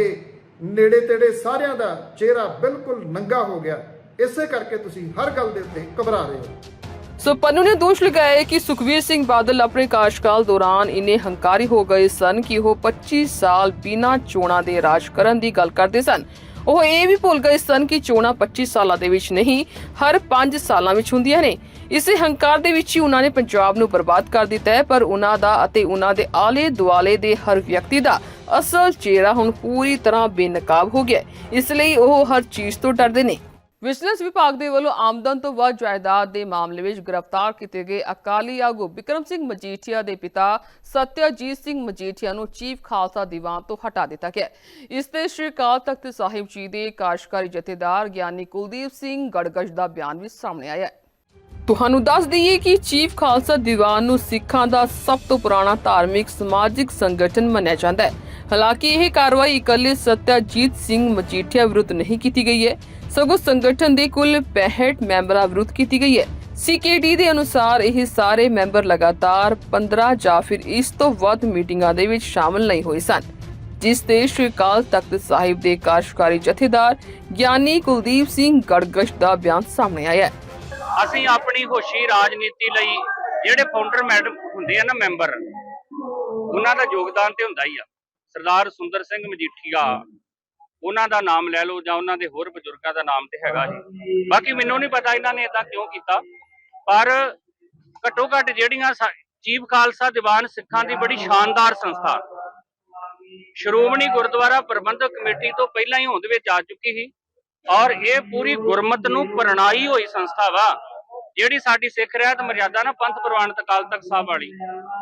ਨੇੜੇ ਤੇੜੇ ਸਾਰਿਆਂ ਦਾ ਚਿਹਰਾ ਬਿਲਕੁਲ ਨੰਗਾ ਹੋ ਗਿਆ। ਇਸੇ ਕਰਕੇ ਤੁਸੀਂ ਹਰ ਗੱਲ ਦੇ ਉੱਤੇ ਘਬਰਾ ਰਹੇ ਹੋ। ਸੋ ਪੰਨੂ ਨੇ ਦੋਸ਼ ਲਗਾਇਆ ਕਿ ਸੁਖਵੀਰ ਸਿੰਘ ਬਾਦਲ ਆਪਣੇ ਕਾਰਜਕਾਲ ਦੌਰਾਨ ਇੰਨੇ ਹੰਕਾਰੀ ਹੋ ਗਏ ਸਨ ਕਿ ਉਹ 25 ਸਾਲ ਬਿਨਾਂ ਚੋਣਾਂ ਦੇ ਰਾਜ ਕਰਨ ਦੀ ਗੱਲ ਕਰਦੇ ਸਨ। ਉਹ ਇਹ ਵੀ ਭੁੱਲ ਗਏ ਸਨ ਕਿ ਚੋਣਾਂ 25 ਸਾਲਾਂ ਦੇ ਵਿੱਚ ਨਹੀਂ, ਹਰ 5 ਸਾਲਾਂ ਵਿੱਚ ਹੁੰਦੀਆਂ ਨੇ। ਇਸੇ ਹੰਕਾਰ ਦੇ ਵਿੱਚ ਹੀ ਉਹਨਾਂ ਨੇ ਪੰਜਾਬ ਨੂੰ ਬਰਬਾਦ ਕਰ ਦਿੱਤਾ ਹੈ, ਪਰ ਉਹਨਾਂ ਦਾ ਅਤੇ ਉਹਨਾਂ ਦੇ ਆਲੇ ਦੁਆਲੇ ਦੇ ਹਰ ਵਿਅਕਤੀ ਦਾ ਅਸਲ ਚਿਹਰਾ ਹੁਣ ਪੂਰੀ ਤਰ੍ਹਾਂ ਬੇਨਕਾਬ ਹੋ ਗਿਆ ਇਸ ਲਈ ਉਹ ਹਰ ਚੀਜ਼ ਤੋਂ ਡਰਦੇ ਨੇ। ਵਿਜੀਲੈਂਸ ਵਿਭਾਗ ਦੇ ਵੱਲੋਂ ਆਮਦਨ ਤੋਂ ਵੱਧ ਜਾਇਦਾਦ ਦੇ ਮਾਮਲੇ ਵਿੱਚ ਗ੍ਰਿਫਤਾਰ ਕੀਤੇ ਗਏ ਅਕਾਲੀ ਆਗੂ ਬਿਕਰਮ ਸਿੰਘ ਮਜੀਠੀਆ ਦੇ ਪਿਤਾ ਸਤਿਆਜੀਤ ਸਿੰਘ ਮਜੀਠੀਆ ਨੂੰ ਚੀਫ ਖਾਲਸਾ ਦੀਵਾਨ ਤੋਂ ਹਟਾ ਦਿੱਤਾ ਗਿਆ ਇਸ ਤੇ ਸ਼੍ਰੀ ਅਕਾਲ ਤਖਤ ਸਾਹਿਬ ਜੀ ਦੇ ਕਾਰਜਕਾਰੀ ਜਥੇਦਾਰ ਗਿਆਨੀ ਕੁਲਦੀਪ ਸਿੰਘ ਗੜਗੜ ਦਾ ਬਿਆਨ ਵੀ ਸਾਹਮਣੇ ਆਇਆ ਹੈ। ਤੁਹਾਨੂੰ ਦੱਸ ਦਈਏ ਕਿ ਚੀਫ ਖਾਲਸਾ ਦੀਵਾਨ ਨੂੰ ਸਿੱਖਾਂ ਦਾ ਸਭ ਤੋਂ ਪੁਰਾਣਾ ਧਾਰਮਿਕ ਸਮਾਜਿਕ ਸੰਗਠਨ ਮੰਨਿਆ ਜਾਂਦਾ ਹੈ। ਹਾਲਾਂਕਿ ਇਹ ਕਾਰਵਾਈ ਇਕੱਲੇ ਸਤਿਆਜੀਤ ਸਿੰਘ ਮਜੀਠੀਆ ਵਿਰੁੱਧ ਨਹੀਂ ਕੀਤੀ ਗਈ ਹੈ। ਸਗੋਂ ਸੰਗਠਨ ਦੇ ਕੁੱਲ 65 ਮੈਂਬਰਾਂ ਵਿਰੁੱਧ ਕੀਤੀ ਗਈ ਹੈ। ਸੀਕੇਡੀ ਦੇ ਅਨੁਸਾਰ ਇਹ ਸਾਰੇ ਮੈਂਬਰ ਲਗਾਤਾਰ 15 ਜਾਂ ਫਿਰ ਇਸ ਤੋਂ ਵੱਧ ਮੀਟਿੰਗਾਂ ਦੇ ਵਿੱਚ ਸ਼ਾਮਲ ਨਹੀਂ ਹੋਏ ਸਨ, ਜਿਸ ਤੇ ਸ਼੍ਰੀ ਅਕਾਲ ਤਖਤ ਸਾਹਿਬ ਦੇ ਕਾਰਜਕਾਰੀ ਜਥੇਦਾਰ ਗਿਆਨੀ ਕੁਲਦੀਪ ਸਿੰਘ ਗੜਗੜ ਦਾ ਬਿਆਨ ਸਾਹਮਣੇ ਆਇਆ ਹੈ। ਅਸੀਂ ਆਪਣੀ ਹੋਸ਼ੀ ਰਾਜਨੀਤੀ ਲਈ ਜਿਹੜੇ ਫਾਊਂਡਰ ਮੈਡਮ ਹੁੰਦੇ ਆ ਨਾ ਮੈਂਬਰ ਉਹਨਾਂ ਦਾ ਯੋਗਦਾਨ ਤੇ ਹੁੰਦਾ ਹੀ ਆ। ਸਰਦਾਰ ਸੁੰਦਰ ਸਿੰਘ ਮਜੀਠੀਆ, ਉਹਨਾਂ ਦਾ ਨਾਮ ਲੈ ਲਓ ਜਾਂ ਉਹਨਾਂ ਦੇ ਹੋਰ ਬਜ਼ੁਰਗਾਂ ਦਾ ਨਾਮ ਤੇ ਹੈਗਾ ਜੀ। ਬਾਕੀ ਮੈਨੂੰ ਨਹੀਂ ਪਤਾ ਇਹਨਾਂ ਨੇ ਇਦਾਂ ਕਿਉਂ ਕੀਤਾ, ਪਰ ਘੱਟੋ ਘੱਟ ਜਿਹੜੀਆਂ ਚੀਫ ਖਾਲਸਾ ਦੀਵਾਨ ਸਿੱਖਾਂ ਦੀ ਬੜੀ ਸ਼ਾਨਦਾਰ ਸੰਸਥਾ। ਸ਼੍ਰੋਮਣੀ ਗੁਰਦੁਆਰਾ ਪ੍ਰਬੰਧਕ ਕਮੇਟੀ ਤੋਂ ਪਹਿਲਾਂ ਹੀ ਹੋਂਦ ਵਿੱਚ ਆ ਚੁੱਕੀ ਸੀ। ਔਰ ਇਹ ਪੂਰੀ ਗੁਰਮਤ ਨੂੰ ਪ੍ਰਣਾਈ ਹੋਈ ਸੰਸਥਾ ਵਾ। ਜਿਹੜੀ ਸਾਡੀ ਸਿੱਖ ਰਹਿਤ ਮਰਿਆਦਾ ਨਾ, ਪੰਥ ਪ੍ਰਵਾਨਿਤ ਅਕਾਲ ਤਖਤ ਸਾਹਿਬ ਵਾਲੀ।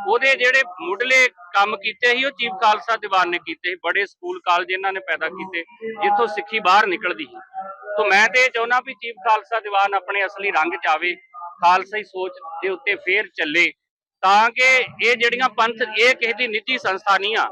ਉਹਦੇ ਜਿਹੜੇ ਮੁੱਢਲੇ ਕੰਮ ਕੀਤੇ ਸੀ, ਉਹ ਚੀਫ ਖਾਲਸਾ ਦੀਵਾਨ ਨੇ ਕੀਤੇ ਸੀ। ਬੜੇ ਸਕੂਲ ਕਾਲਜ ਇਹਨਾਂ ਨੇ ਪੈਦਾ ਕੀਤੇ, ਜਿੱਥੋਂ ਸਿੱਖੀ ਬਾਹਰ ਨਿਕਲਦੀ ਸੀ। ਤੋਂ ਮੈਂ ਤੇ ਇਹ ਚਾਹੁੰਦਾ ਵੀ ਚੀਫ ਖਾਲਸਾ ਦੀਵਾਨ ਆਪਣੇ ਅਸਲੀ ਰੰਗ ਚ ਆਵੇ ਖਾਲਸਾਈ ਸੋਚ ਦੇ ਉੱਤੇ ਫੇਰ ਚੱਲੇ, ਤਾਂ ਕਿ ਇਹ ਜਿਹੜੀਆਂ ਪੰਥ, ਇਹ ਕਿਸੇ ਦੀ ਨਿੱਜੀ ਸੰਸਥਾ ਨਹੀਂ ਆ।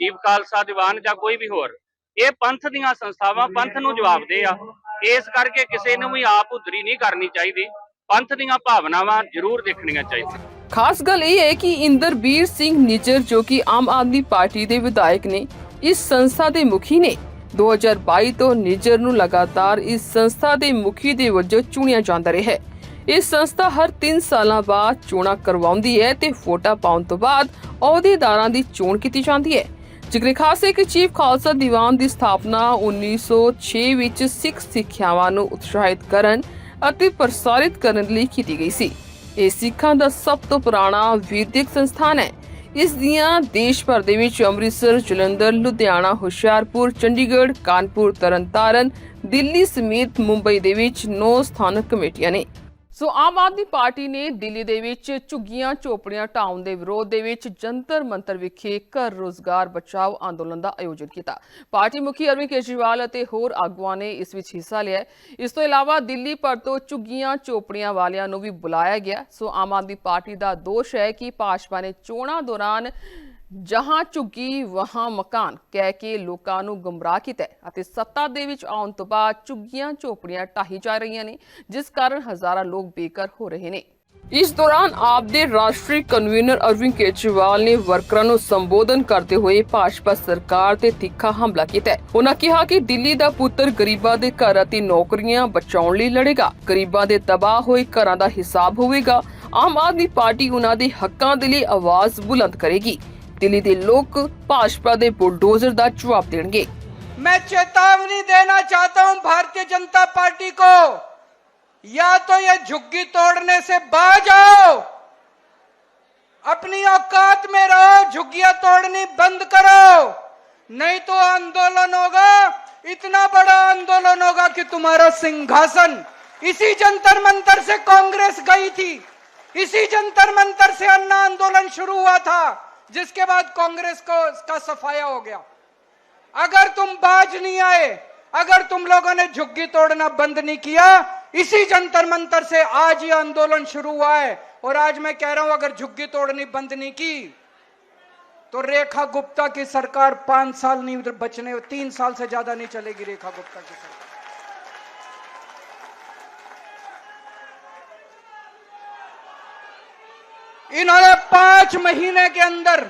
ਚੀਫ ਖਾਲਸਾ ਦੀਵਾਨ ਜਾਂ ਕੋਈ ਵੀ ਹੋਰ ਇਹ ਪੰਥ ਦੀਆਂ ਸੰਸਥਾਵਾਂ ਪੰਥ ਨੂੰ ਜਵਾਬਦੇ ਆ। ਇਸ ਕਰਕੇ ਕਿਸੇ ਨੂੰ ਵੀ ਆਪ ਉਧਰੀ ਨਹੀਂ ਕਰਨੀ ਚਾਹੀਦੀ। ਪੰਥ ਦੀਆਂ ਭਾਵਨਾਵਾਂ ਜ਼ਰੂਰ ਦੇਖਣੀਆਂ ਚਾਹੀਦੀਆਂ। ਖਾਸ ਗੱਲ ਇਹ ਹੈ ਕਿ ਇੰਦਰਬੀਰ ਸਿੰਘ ਨਿਜਰ ਜੋ ਕਿ ਆਮ ਆਦਮੀ ਪਾਰਟੀ ਦੇ ਵਿਧਾਇਕ ਨੇ ਇਸ ਸੰਸਥਾ ਦੇ ਮੁਖੀ ਨੇ। 2022 ਤੋਂ ਨਿਜਰ ਨੂੰ ਲਗਾਤਾਰ ਇਸ ਸੰਸਥਾ ਦੇ ਮੁਖੀ ਦੇ ਵਜੋਂ ਚੁਣਿਆ ਜਾਂਦਾ ਰਿਹਾ ਹੈ। ਇਹ ਸੰਸਥਾ ਹਰ 3 ਸਾਲਾਂ ਬਾਅਦ ਚੋਣਾਂ ਕਰਵਾਉਂਦੀ ਹੈ ਤੇ ਵੋਟਾਂ ਪਾਉਣ ਤੋਂ ਬਾਅਦ ਅਹੁਦੇਦਾਰਾਂ ਦੀ ਚੋਣ ਕੀਤੀ ਜਾਂਦੀ ਹੈ। ਜ਼ਿਕਰ ਖਾਸ ਹੈ ਚੀਫ ਖਾਲਸਾ ਦੀਵਾਨ ਦੀ ਸਥਾਪਨਾ 1906 ਵਿੱਚ ਸਿੱਖ ਸਿੱਖਿਆਵਾਂ ਨੂੰ ਉਤਸ਼ਾਹਿਤ ਕਰਨ ਅਤੇ ਪ੍ਰਸਾਰਿਤ ਕਰਨ ਲਈ ਕੀਤੀ ਗਈ ਸੀ। ਇਹ ਸਿੱਖਾਂ ਦਾ ਸਭ ਤੋਂ ਪੁਰਾਣਾ ਵਿਦਿਅਕ ਸੰਸਥਾਨ ਹੈ। ਇਸ ਦੀਆਂ ਦੇਸ਼ ਭਰ ਦੇ ਵਿੱਚ ਅੰਮ੍ਰਿਤਸਰ, ਜਲੰਧਰ, ਲੁਧਿਆਣਾ, ਹੁਸ਼ਿਆਰਪੁਰ, ਚੰਡੀਗੜ੍ਹ, ਕਾਨਪੁਰ, ਤਰਨਤਾਰਨ, ਦਿੱਲੀ ਸਮੇਤ ਮੁੰਬਈ ਦੇ ਵਿੱਚ 9 ਸਥਾਨਕ ਕਮੇਟੀਆਂ ਨੇ। ਸੋ ਆਮ ਆਦਮੀ ਪਾਰਟੀ ਨੇ ਦਿੱਲੀ ਦੇ ਵਿੱਚ ਝੁੱਗੀਆਂ ਝੋਪੜੀਆਂ ਢਾਉਣ ਦੇ ਵਿਰੋਧ ਦੇ ਵਿੱਚ ਜੰਤਰ ਮੰਤਰ ਵਿਖੇ ਘਰ ਰੋਜ਼ਗਾਰ ਬਚਾਓ ਅੰਦੋਲਨ ਦਾ ਆਯੋਜਨ ਕੀਤਾ। ਪਾਰਟੀ ਮੁਖੀ ਅਰਵਿੰਦ ਕੇਜਰੀਵਾਲ ਅਤੇ ਹੋਰ ਆਗੂਆਂ ਨੇ ਇਸ ਵਿੱਚ ਹਿੱਸਾ ਲਿਆ। ਇਸ ਤੋਂ ਇਲਾਵਾ ਦਿੱਲੀ ਭਰ ਤੋਂ ਝੁੱਗੀਆਂ ਝੋਪੜੀਆਂ ਵਾਲਿਆਂ ਨੂੰ ਵੀ ਬੁਲਾਇਆ ਗਿਆ। ਸੋ ਆਮ ਆਦਮੀ ਪਾਰਟੀ ਦਾ ਦੋਸ਼ ਹੈ ਕਿ ਭਾਜਪਾ ਨੇ ਚੋਣਾਂ ਦੌਰਾਨ ਜਹਾਂ ਝੁੱਗੀ ਵਹਾਂ ਮਕਾਨ, ਕਹਿ ਕੇ ਲੋਕਾਂ ਨੂੰ ਗੁੰਮਰਾਹ ਕੀਤਾ ਹੈ ਅਤੇ ਸੱਤਾ ਦੇ ਵਿੱਚ ਆਉਣ ਤੋਂ ਬਾਅਦ ਝੁੱਗੀਆਂ ਝੋਪੜੀਆਂ ਢਾਹੀ ਜਾ ਰਹੀਆਂ ਨੇ, ਜਿਸ ਕਾਰਨ ਹਜ਼ਾਰਾਂ ਲੋਕ ਬੇਘਰ ਹੋ ਰਹੇ ਨੇ। ਇਸ ਦੌਰਾਨ ਆਪ ਦੇ ਰਾਸ਼ਟਰੀ ਕਨਵੀਨਰ ਅਰਵਿੰਦ ਕੇਜਰੀਵਾਲ ਨੇ ਵਰਕਰਾਂ ਨੂੰ ਸੰਬੋਧਨ ਕਰਦੇ ਹੋਏ ਭਾਜਪਾ ਸਰਕਾਰ ਤੇ ਤਿੱਖਾ ਹਮਲਾ ਕੀਤਾ ਹੈ। ਉਹਨਾਂ ਕਿਹਾ ਕਿ ਦਿੱਲੀ ਦਾ ਪੁੱਤਰ ਗਰੀਬਾਂ ਦੇ ਘਰ ਅਤੇ ਨੌਕਰੀਆਂ ਬਚਾਉਣ ਲਈ ਲੜੇਗਾ। ਗਰੀਬਾਂ ਦੇ ਤਬਾਹ ਹੋਏ ਘਰਾਂ ਦਾ ਹਿਸਾਬ ਹੋਵੇਗਾ। ਆਮ ਆਦਮੀ ਪਾਰਟੀ ਉਹਨਾਂ ਦੇ ਹੱਕਾਂ ਦੇ ਲਈ ਆਵਾਜ਼ ਬੁਲੰਦ ਕਰੇਗੀ। ਦਿੱਲੀ ਦੇ ਲੋਕ ਭਾਜਪਾ ਦੇ ਬੁਲਡੋਜ਼ਰ ਦਾ ਜਵਾਬ ਦੇਣਗੇ मैं चेतावनी देना चाहता हूं भारतीय जनता पार्टी को या तो ये झुग्गी तोड़ने से बाज आओ अपनी औकात में रहो झुग्गियां तोड़नी बंद करो नहीं तो आंदोलन होगा इतना बड़ा आंदोलन होगा कि तुम्हारा सिंहासन इसी जंतर मंतर से कांग्रेस गई थी इसी जंतर मंतर से अन्ना आंदोलन शुरू हुआ था जिसके बाद कांग्रेस को का सफाया हो गया। अगर तुम बाज नहीं आए, अगर तुम लोगों ने झुग्गी तोड़ना बंद नहीं किया, इसी जंतर मंतर से आज ये आंदोलन शुरू हुआ है और आज मैं कह रहा हूँ, अगर झुग्गी तोड़नी बंद नहीं की तो रेखा गुप्ता की सरकार पाँच साल नहीं बचने, तीन साल से ज़्यादा नहीं चलेगी रेखा गुप्ता की सरकार। इन्होंने पाँच महीने के अंदर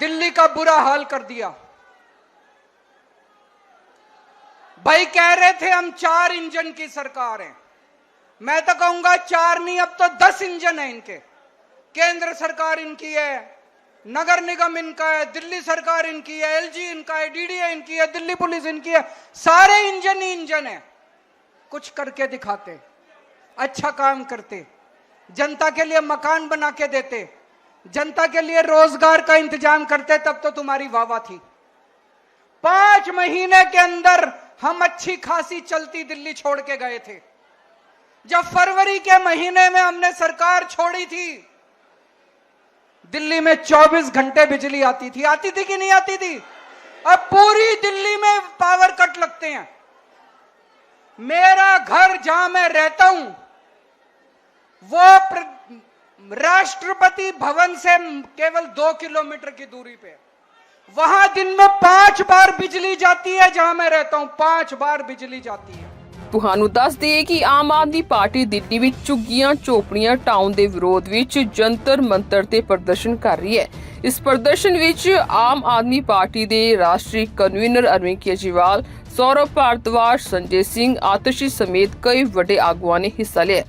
दिल्ली का बुरा हाल कर दिया। भाई कह रहे थे, हम चार इंजन की सरकार है। मैं तो कहूँगा, चार नहीं, अब तो दस इंजन है इनके। केंद्र सरकार इनकी है, नगर निगम इनका है, दिल्ली सरकार इनकी है, एलजी इनका है, डीडीए इनकी है, दिल्ली पुलिस इनकी है। सारे इंजन ही इंजन है। कुछ करके दिखाते अच्छा काम करते जनता के लिए मकान बना के देते, जनता के लिए रोज़गार का इंतज़ाम करते, तब तो तुम्हारी वाहवा थी। पाँच महीने के अंदर हम अच्छी खासी चलती दिल्ली छोड़ के गए थे। जब फरवरी के महीने में हमने सरकार छोड़ी थी, दिल्ली में 24 घंटे बिजली आती थी। आती थी कि नहीं आती थी? अब पूरी दिल्ली में पावर कट लगते हैं। मेरा घर जहाँ मैं रहता हूँ वो प्र- राष्ट्रपति भवन से केवल दो किलोमीटर की दूरी पे है। वहां दिन में पांच बार बिजली जाती है जहां मैं रहता हूं पांच बार बिजली जाती है ਤੁਹਾਨੂੰ ਦੱਸ ਦਈਏ ਕਿ ਆਮ ਆਦਮੀ ਪਾਰਟੀ ਦਿੱਲੀ ਵਿੱਚ ਝੁੱਗੀਆਂ ਝੋਪੜੀਆਂ ਟਾਊਨ ਦੇ ਵਿਰੋਧ ਵਿੱਚ ਜੰਤਰ ਮੰਤਰ ਤੇ ਪ੍ਰਦਰਸ਼ਨ ਕਰ ਰਹੀ ਹੈ ਇਸ ਪ੍ਰਦਰਸ਼ਨ ਵਿੱਚ ਆਮ ਆਦਮੀ ਪਾਰਟੀ ਦੇ ਰਾਸ਼ਟਰੀ ਕਨਵੀਨਰ ਅਰਵਿੰਦ ਕੇਜਰੀਵਾਲ ਸੌਰਵ ਭਾਰਤਵਾਜ ਸੰਜੇ ਸਿੰਘ ਆਤਸ਼ੀ ਸਮੇਤ ਕਈ ਵੱਡੇ ਆਗੂਆਂ ਨੇ ਹਿੱਸਾ ਲਿਆ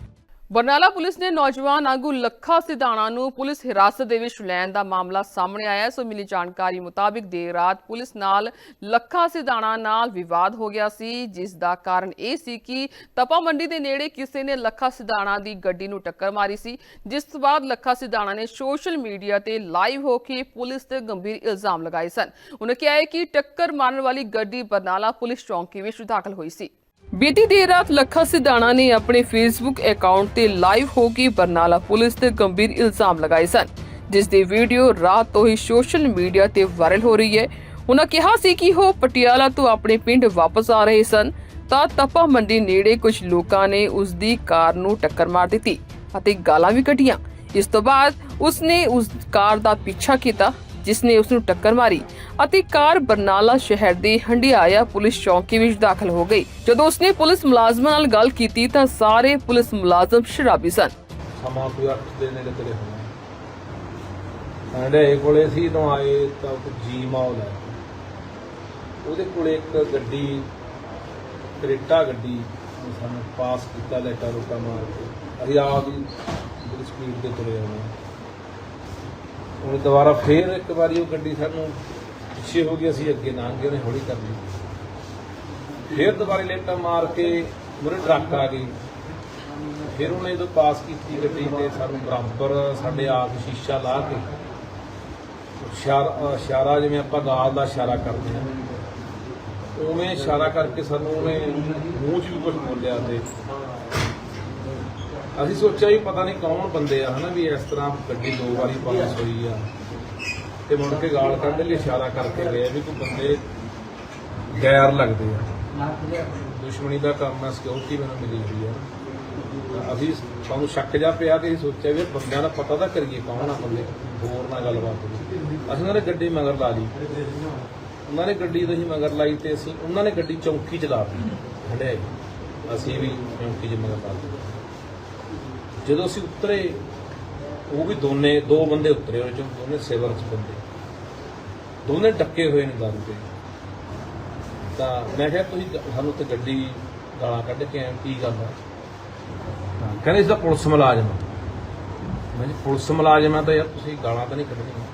ਬਰਨਾਲਾ ਪੁਲਿਸ ਨੇ ਨੌਜਵਾਨ ਆਗੂ ਲੱਖਾ ਸਿਧਾਣਾ ਨੂੰ ਪੁਲਿਸ ਹਿਰਾਸਤ ਦੇ ਵਿੱਚ ਲੈਣ ਦਾ ਮਾਮਲਾ ਸਾਹਮਣੇ ਆਇਆ ਹੈ। ਸੋ ਮਿਲੀ ਜਾਣਕਾਰੀ ਮੁਤਾਬਿਕ ਦੇਰ ਰਾਤ ਪੁਲਿਸ ਨਾਲ ਲੱਖਾ ਸਿਧਾਣਾ ਨਾਲ ਵਿਵਾਦ ਹੋ ਗਿਆ ਸੀ, ਜਿਸ ਦਾ ਕਾਰਨ ਇਹ ਸੀ ਕਿ ਤਪਾ ਮੰਡੀ ਦੇ ਨੇੜੇ ਕਿਸੇ ਨੇ ਲੱਖਾ ਸਿਧਾਣਾ ਦੀ ਗੱਡੀ ਨੂੰ ਟੱਕਰ ਮਾਰੀ ਸੀ, ਜਿਸ ਤੋਂ ਬਾਅਦ ਲੱਖਾ ਸਿਧਾਣਾ ਨੇ ਸੋਸ਼ਲ ਮੀਡੀਆ ਤੇ ਲਾਈਵ ਹੋ ਕੇ ਪੁਲਿਸ ਤੇ ਗੰਭੀਰ ਇਲਜ਼ਾਮ ਲਗਾਏ ਸਨ ਉਹਨੇ ਕਿਹਾ ਹੈ ਕਿ ਟੱਕਰ ਮਾਰਨ ਵਾਲੀ ਗੱਡੀ ਬਰਨਾਲਾ ਪੁਲਿਸ ਚੌਂਕੀ ਵਿੱਚ ਦਾਖਲ ਹੋਈ ਸੀ ਬੀਤੀ ਦੇਰ ਰਾਤ ਲੱਖਾ ਸਿਧਾਣਾ ਨੇ ਆਪਣੇ ਫੇਸਬੁੱਕ ਅਕਾਊਂਟ ਤੇ ਲਾਈਵ ਹੋ ਕੇ ਬਰਨਾਲਾ ਪੁਲਿਸ ਤੇ ਗੰਭੀਰ ਇਲਜ਼ਾਮ ਲਗਾਏ ਸਨ, ਜਿਸ ਦੀ ਵੀਡੀਓ ਰਾਤ ਤੋਂ ਹੀ ਸੋਸ਼ਲ ਮੀਡੀਆ ਤੇ ਵਾਇਰਲ ਹੋ ਰਹੀ ਹੈ। ਉਹਨਾਂ ਕਿਹਾ ਸੀ ਕਿ ਉਹ ਪਟਿਆਲਾ ਤੋਂ ਆਪਣੇ ਪਿੰਡ ਵਾਪਸ ਆ ਰਹੇ ਸਨ, ਤਾਂ ਤਪਾ ਮੰਡੀ ਨੇੜੇ ਕੁਝ ਲੋਕਾਂ ਨੇ ਉਸ ਦੀ ਕਾਰ ਨੂੰ ਟੱਕਰ ਮਾਰ ਦਿੱਤੀ ਅਤੇ ਗਾਲਾਂ ਵੀ ਕੱਢੀਆਂ। ਇਸ ਤੋਂ ਬਾਅਦ ਉਸਨੇ ਉਸ ਕਾਰ ਦਾ ਪਿੱਛਾ ਕੀਤਾ ਜਿਸ ਨੇ ਉਸ ਨੂੰ ਟੱਕਰ ਮਾਰੀ ਅਤੇ ਕਾਰ ਬਰਨਾਲਾ ਸ਼ਹਿਰ ਦੇ ਹੰਡਿਆਇਆ ਪੁਲਿਸ ਚੌਂਕੀ ਵਿੱਚ ਦਾਖਲ ਹੋ ਗਈ। ਜਦੋਂ ਉਸਨੇ ਪੁਲਿਸ ਮੁਲਾਜ਼ਮਾਂ ਨਾਲ ਗੱਲ ਕੀਤੀ ਤਾਂ ਸਾਰੇ ਪੁਲਿਸ ਮੁਲਾਜ਼ਮ ਸ਼ਰਾਬੀ ਸਨ। ਸਮਾਂ ਕੋਈ ਅੱਠ ਦੇ ਨੇੜੇ ਤੇਰੇ ਹੋਣਾ। ਹੰਡੇ ਕੋਲੇ ਸੀ ਤੋਂ ਆਏ ਤਾਂ ਇੱਕ ਜੀ ਮਾਲ ਹੈ। ਉਹਦੇ ਕੋਲੇ ਇੱਕ ਗੱਡੀ, ਕਰੇਟਾ ਗੱਡੀ ਨੇ ਸਾਨੂੰ ਪਾਸ ਕੀਤਾ ਲੈਟਾ ਰੋਕਾ ਮਾਰ ਕੇ। ਅਸੀਂ ਆਪ ਹੀ ਬੜੀ ਸਪੀਡ ਤੇ ਤੁਰੇ ਆਉਣਾ ਉਹਨੇ ਦੁਬਾਰਾ ਫੇਰ ਇੱਕ ਵਾਰੀ ਉਹ ਗੱਡੀ ਸਾਨੂੰ ਪਿੱਛੇ ਹੋ ਗਈ, ਅਸੀਂ ਅੱਗੇ ਨਾ ਗਏ, ਉਹਨੇ ਹੌਲੀ ਕਰ ਲਈ। ਫੇਰ ਦੁਬਾਰਾ ਲੈਟਾ ਮਾਰ ਕੇ ਮੁਰੇ ਟਰੱਕ ਆ ਗਈ। ਫਿਰ ਉਹਨੇ ਜਦੋਂ ਪਾਸ ਕੀਤੀ ਗੱਡੀ ਤੇ ਸਾਨੂੰ ਬਰਾਬਰ ਸਾਡੇ ਆਪ ਸ਼ੀਸ਼ਾ ਲਾ ਕੇ ਇਸ਼ਾਰਾ ਇਸ਼ਾਰਾ ਜਿਵੇਂ ਆਪਾਂ ਗਾਲ ਦਾ ਇਸ਼ਾਰਾ ਕਰਦੇ ਹਾਂ, ਉਵੇਂ ਇਸ਼ਾਰਾ ਕਰਕੇ ਸਾਨੂੰ ਉਹਨੇ ਮੂੰਹ 'ਚ ਵੀ ਕੁਝ ਬੋਲਿਆ ਤੇ ਅਸੀਂ ਸੋਚਿਆ ਵੀ ਪਤਾ ਨਹੀਂ ਕੌਣ ਬੰਦੇ ਆ, ਹਨਾ, ਵੀ ਇਸ ਤਰ੍ਹਾਂ ਗੱਡੀ ਦੋ ਵਾਰੀ ਪਾਸ ਹੋਈ ਆ। ਤੇ ਮੁੜ ਕੇ ਗਾਲ ਕੱਢ ਲਈ, ਇਸ਼ਾਰਾ ਕਰਕੇ ਗਏ ਵੀ ਕੋਈ ਬੰਦੇ ਗੈਰ ਲੱਗਦੇ ਆ। ਦੁਸ਼ਮਣੀ ਦਾ ਕੰਮ ਹੈ ਸਿਕਿਉਰਿਟੀ ਮੈਨੂੰ ਮਿਲੀ ਹੋਈ ਆ। ਅਸੀਂ ਸਾਨੂੰ ਸ਼ੱਕ ਜਾ ਪਿਆ ਤੇ ਅਸੀਂ ਸੋਚਿਆ ਵੀ ਬੰਦਿਆਂ ਦਾ ਪਤਾ ਤਾਂ ਕਰੀਏ ਕੌਣ ਆ ਬੰਦੇ, ਹੋਰ ਨਾਲ ਗੱਲਬਾਤ ਹੋਈ ਅਸੀਂ ਉਹਨਾਂ ਨੇ ਗੱਡੀ ਮਗਰ ਲਾ ਲਈ। ਉਹਨਾਂ ਨੇ ਗੱਡੀ ਤੋਂ ਹੀ ਮਗਰ ਲਾਈ ਤੇ ਅਸੀਂ, ਉਹਨਾਂ ਨੇ ਗੱਡੀ ਚੌਂਕੀ ਚ ਲਾ ਦਿੱਤੀ ਹੰਡੇ ਅਸੀਂ ਵੀ ਚੌਂਕੀ 'ਚ ਮਗਰ ਲਾ ਦਿੱਤੀ। ਜਦੋਂ ਅਸੀਂ ਉਤਰੇ ਉਹ ਵੀ ਦੋਨੇ ਦੋ ਬੰਦੇ ਉਤਰੇ ਉਹ ਚੋਂ ਦੋਨੇ ਸਿਵਲ ਚ ਬੰਦੇ। ਦੋਨੇ ਡੱਕੇ ਹੋਏ ਨੇ ਦਾਰੂ ਤੇ ਤਾਂ ਮੈਂ ਕਿਹਾ ਤੁਸੀਂ ਸਾਨੂੰ ਤੇ ਗੱਡੀ ਗਾਲਾਂ ਕੱਢ ਕੇ ਆਏ ਕੀ ਗੱਲ ਆ? ਕਹਿੰਦੇ ਇਸ ਦਾ ਪੁਲਿਸ ਮੁਲਾਜ਼ਮ। ਮੈਂ ਜੀ ਪੁਲਿਸ ਮੁਲਾਜ਼ਮ ਆ ਤਾਂ ਯਾਰ ਤੁਸੀਂ ਗਾਲਾਂ ਤਾਂ ਨਹੀਂ ਕੱਢਣੀਆਂ।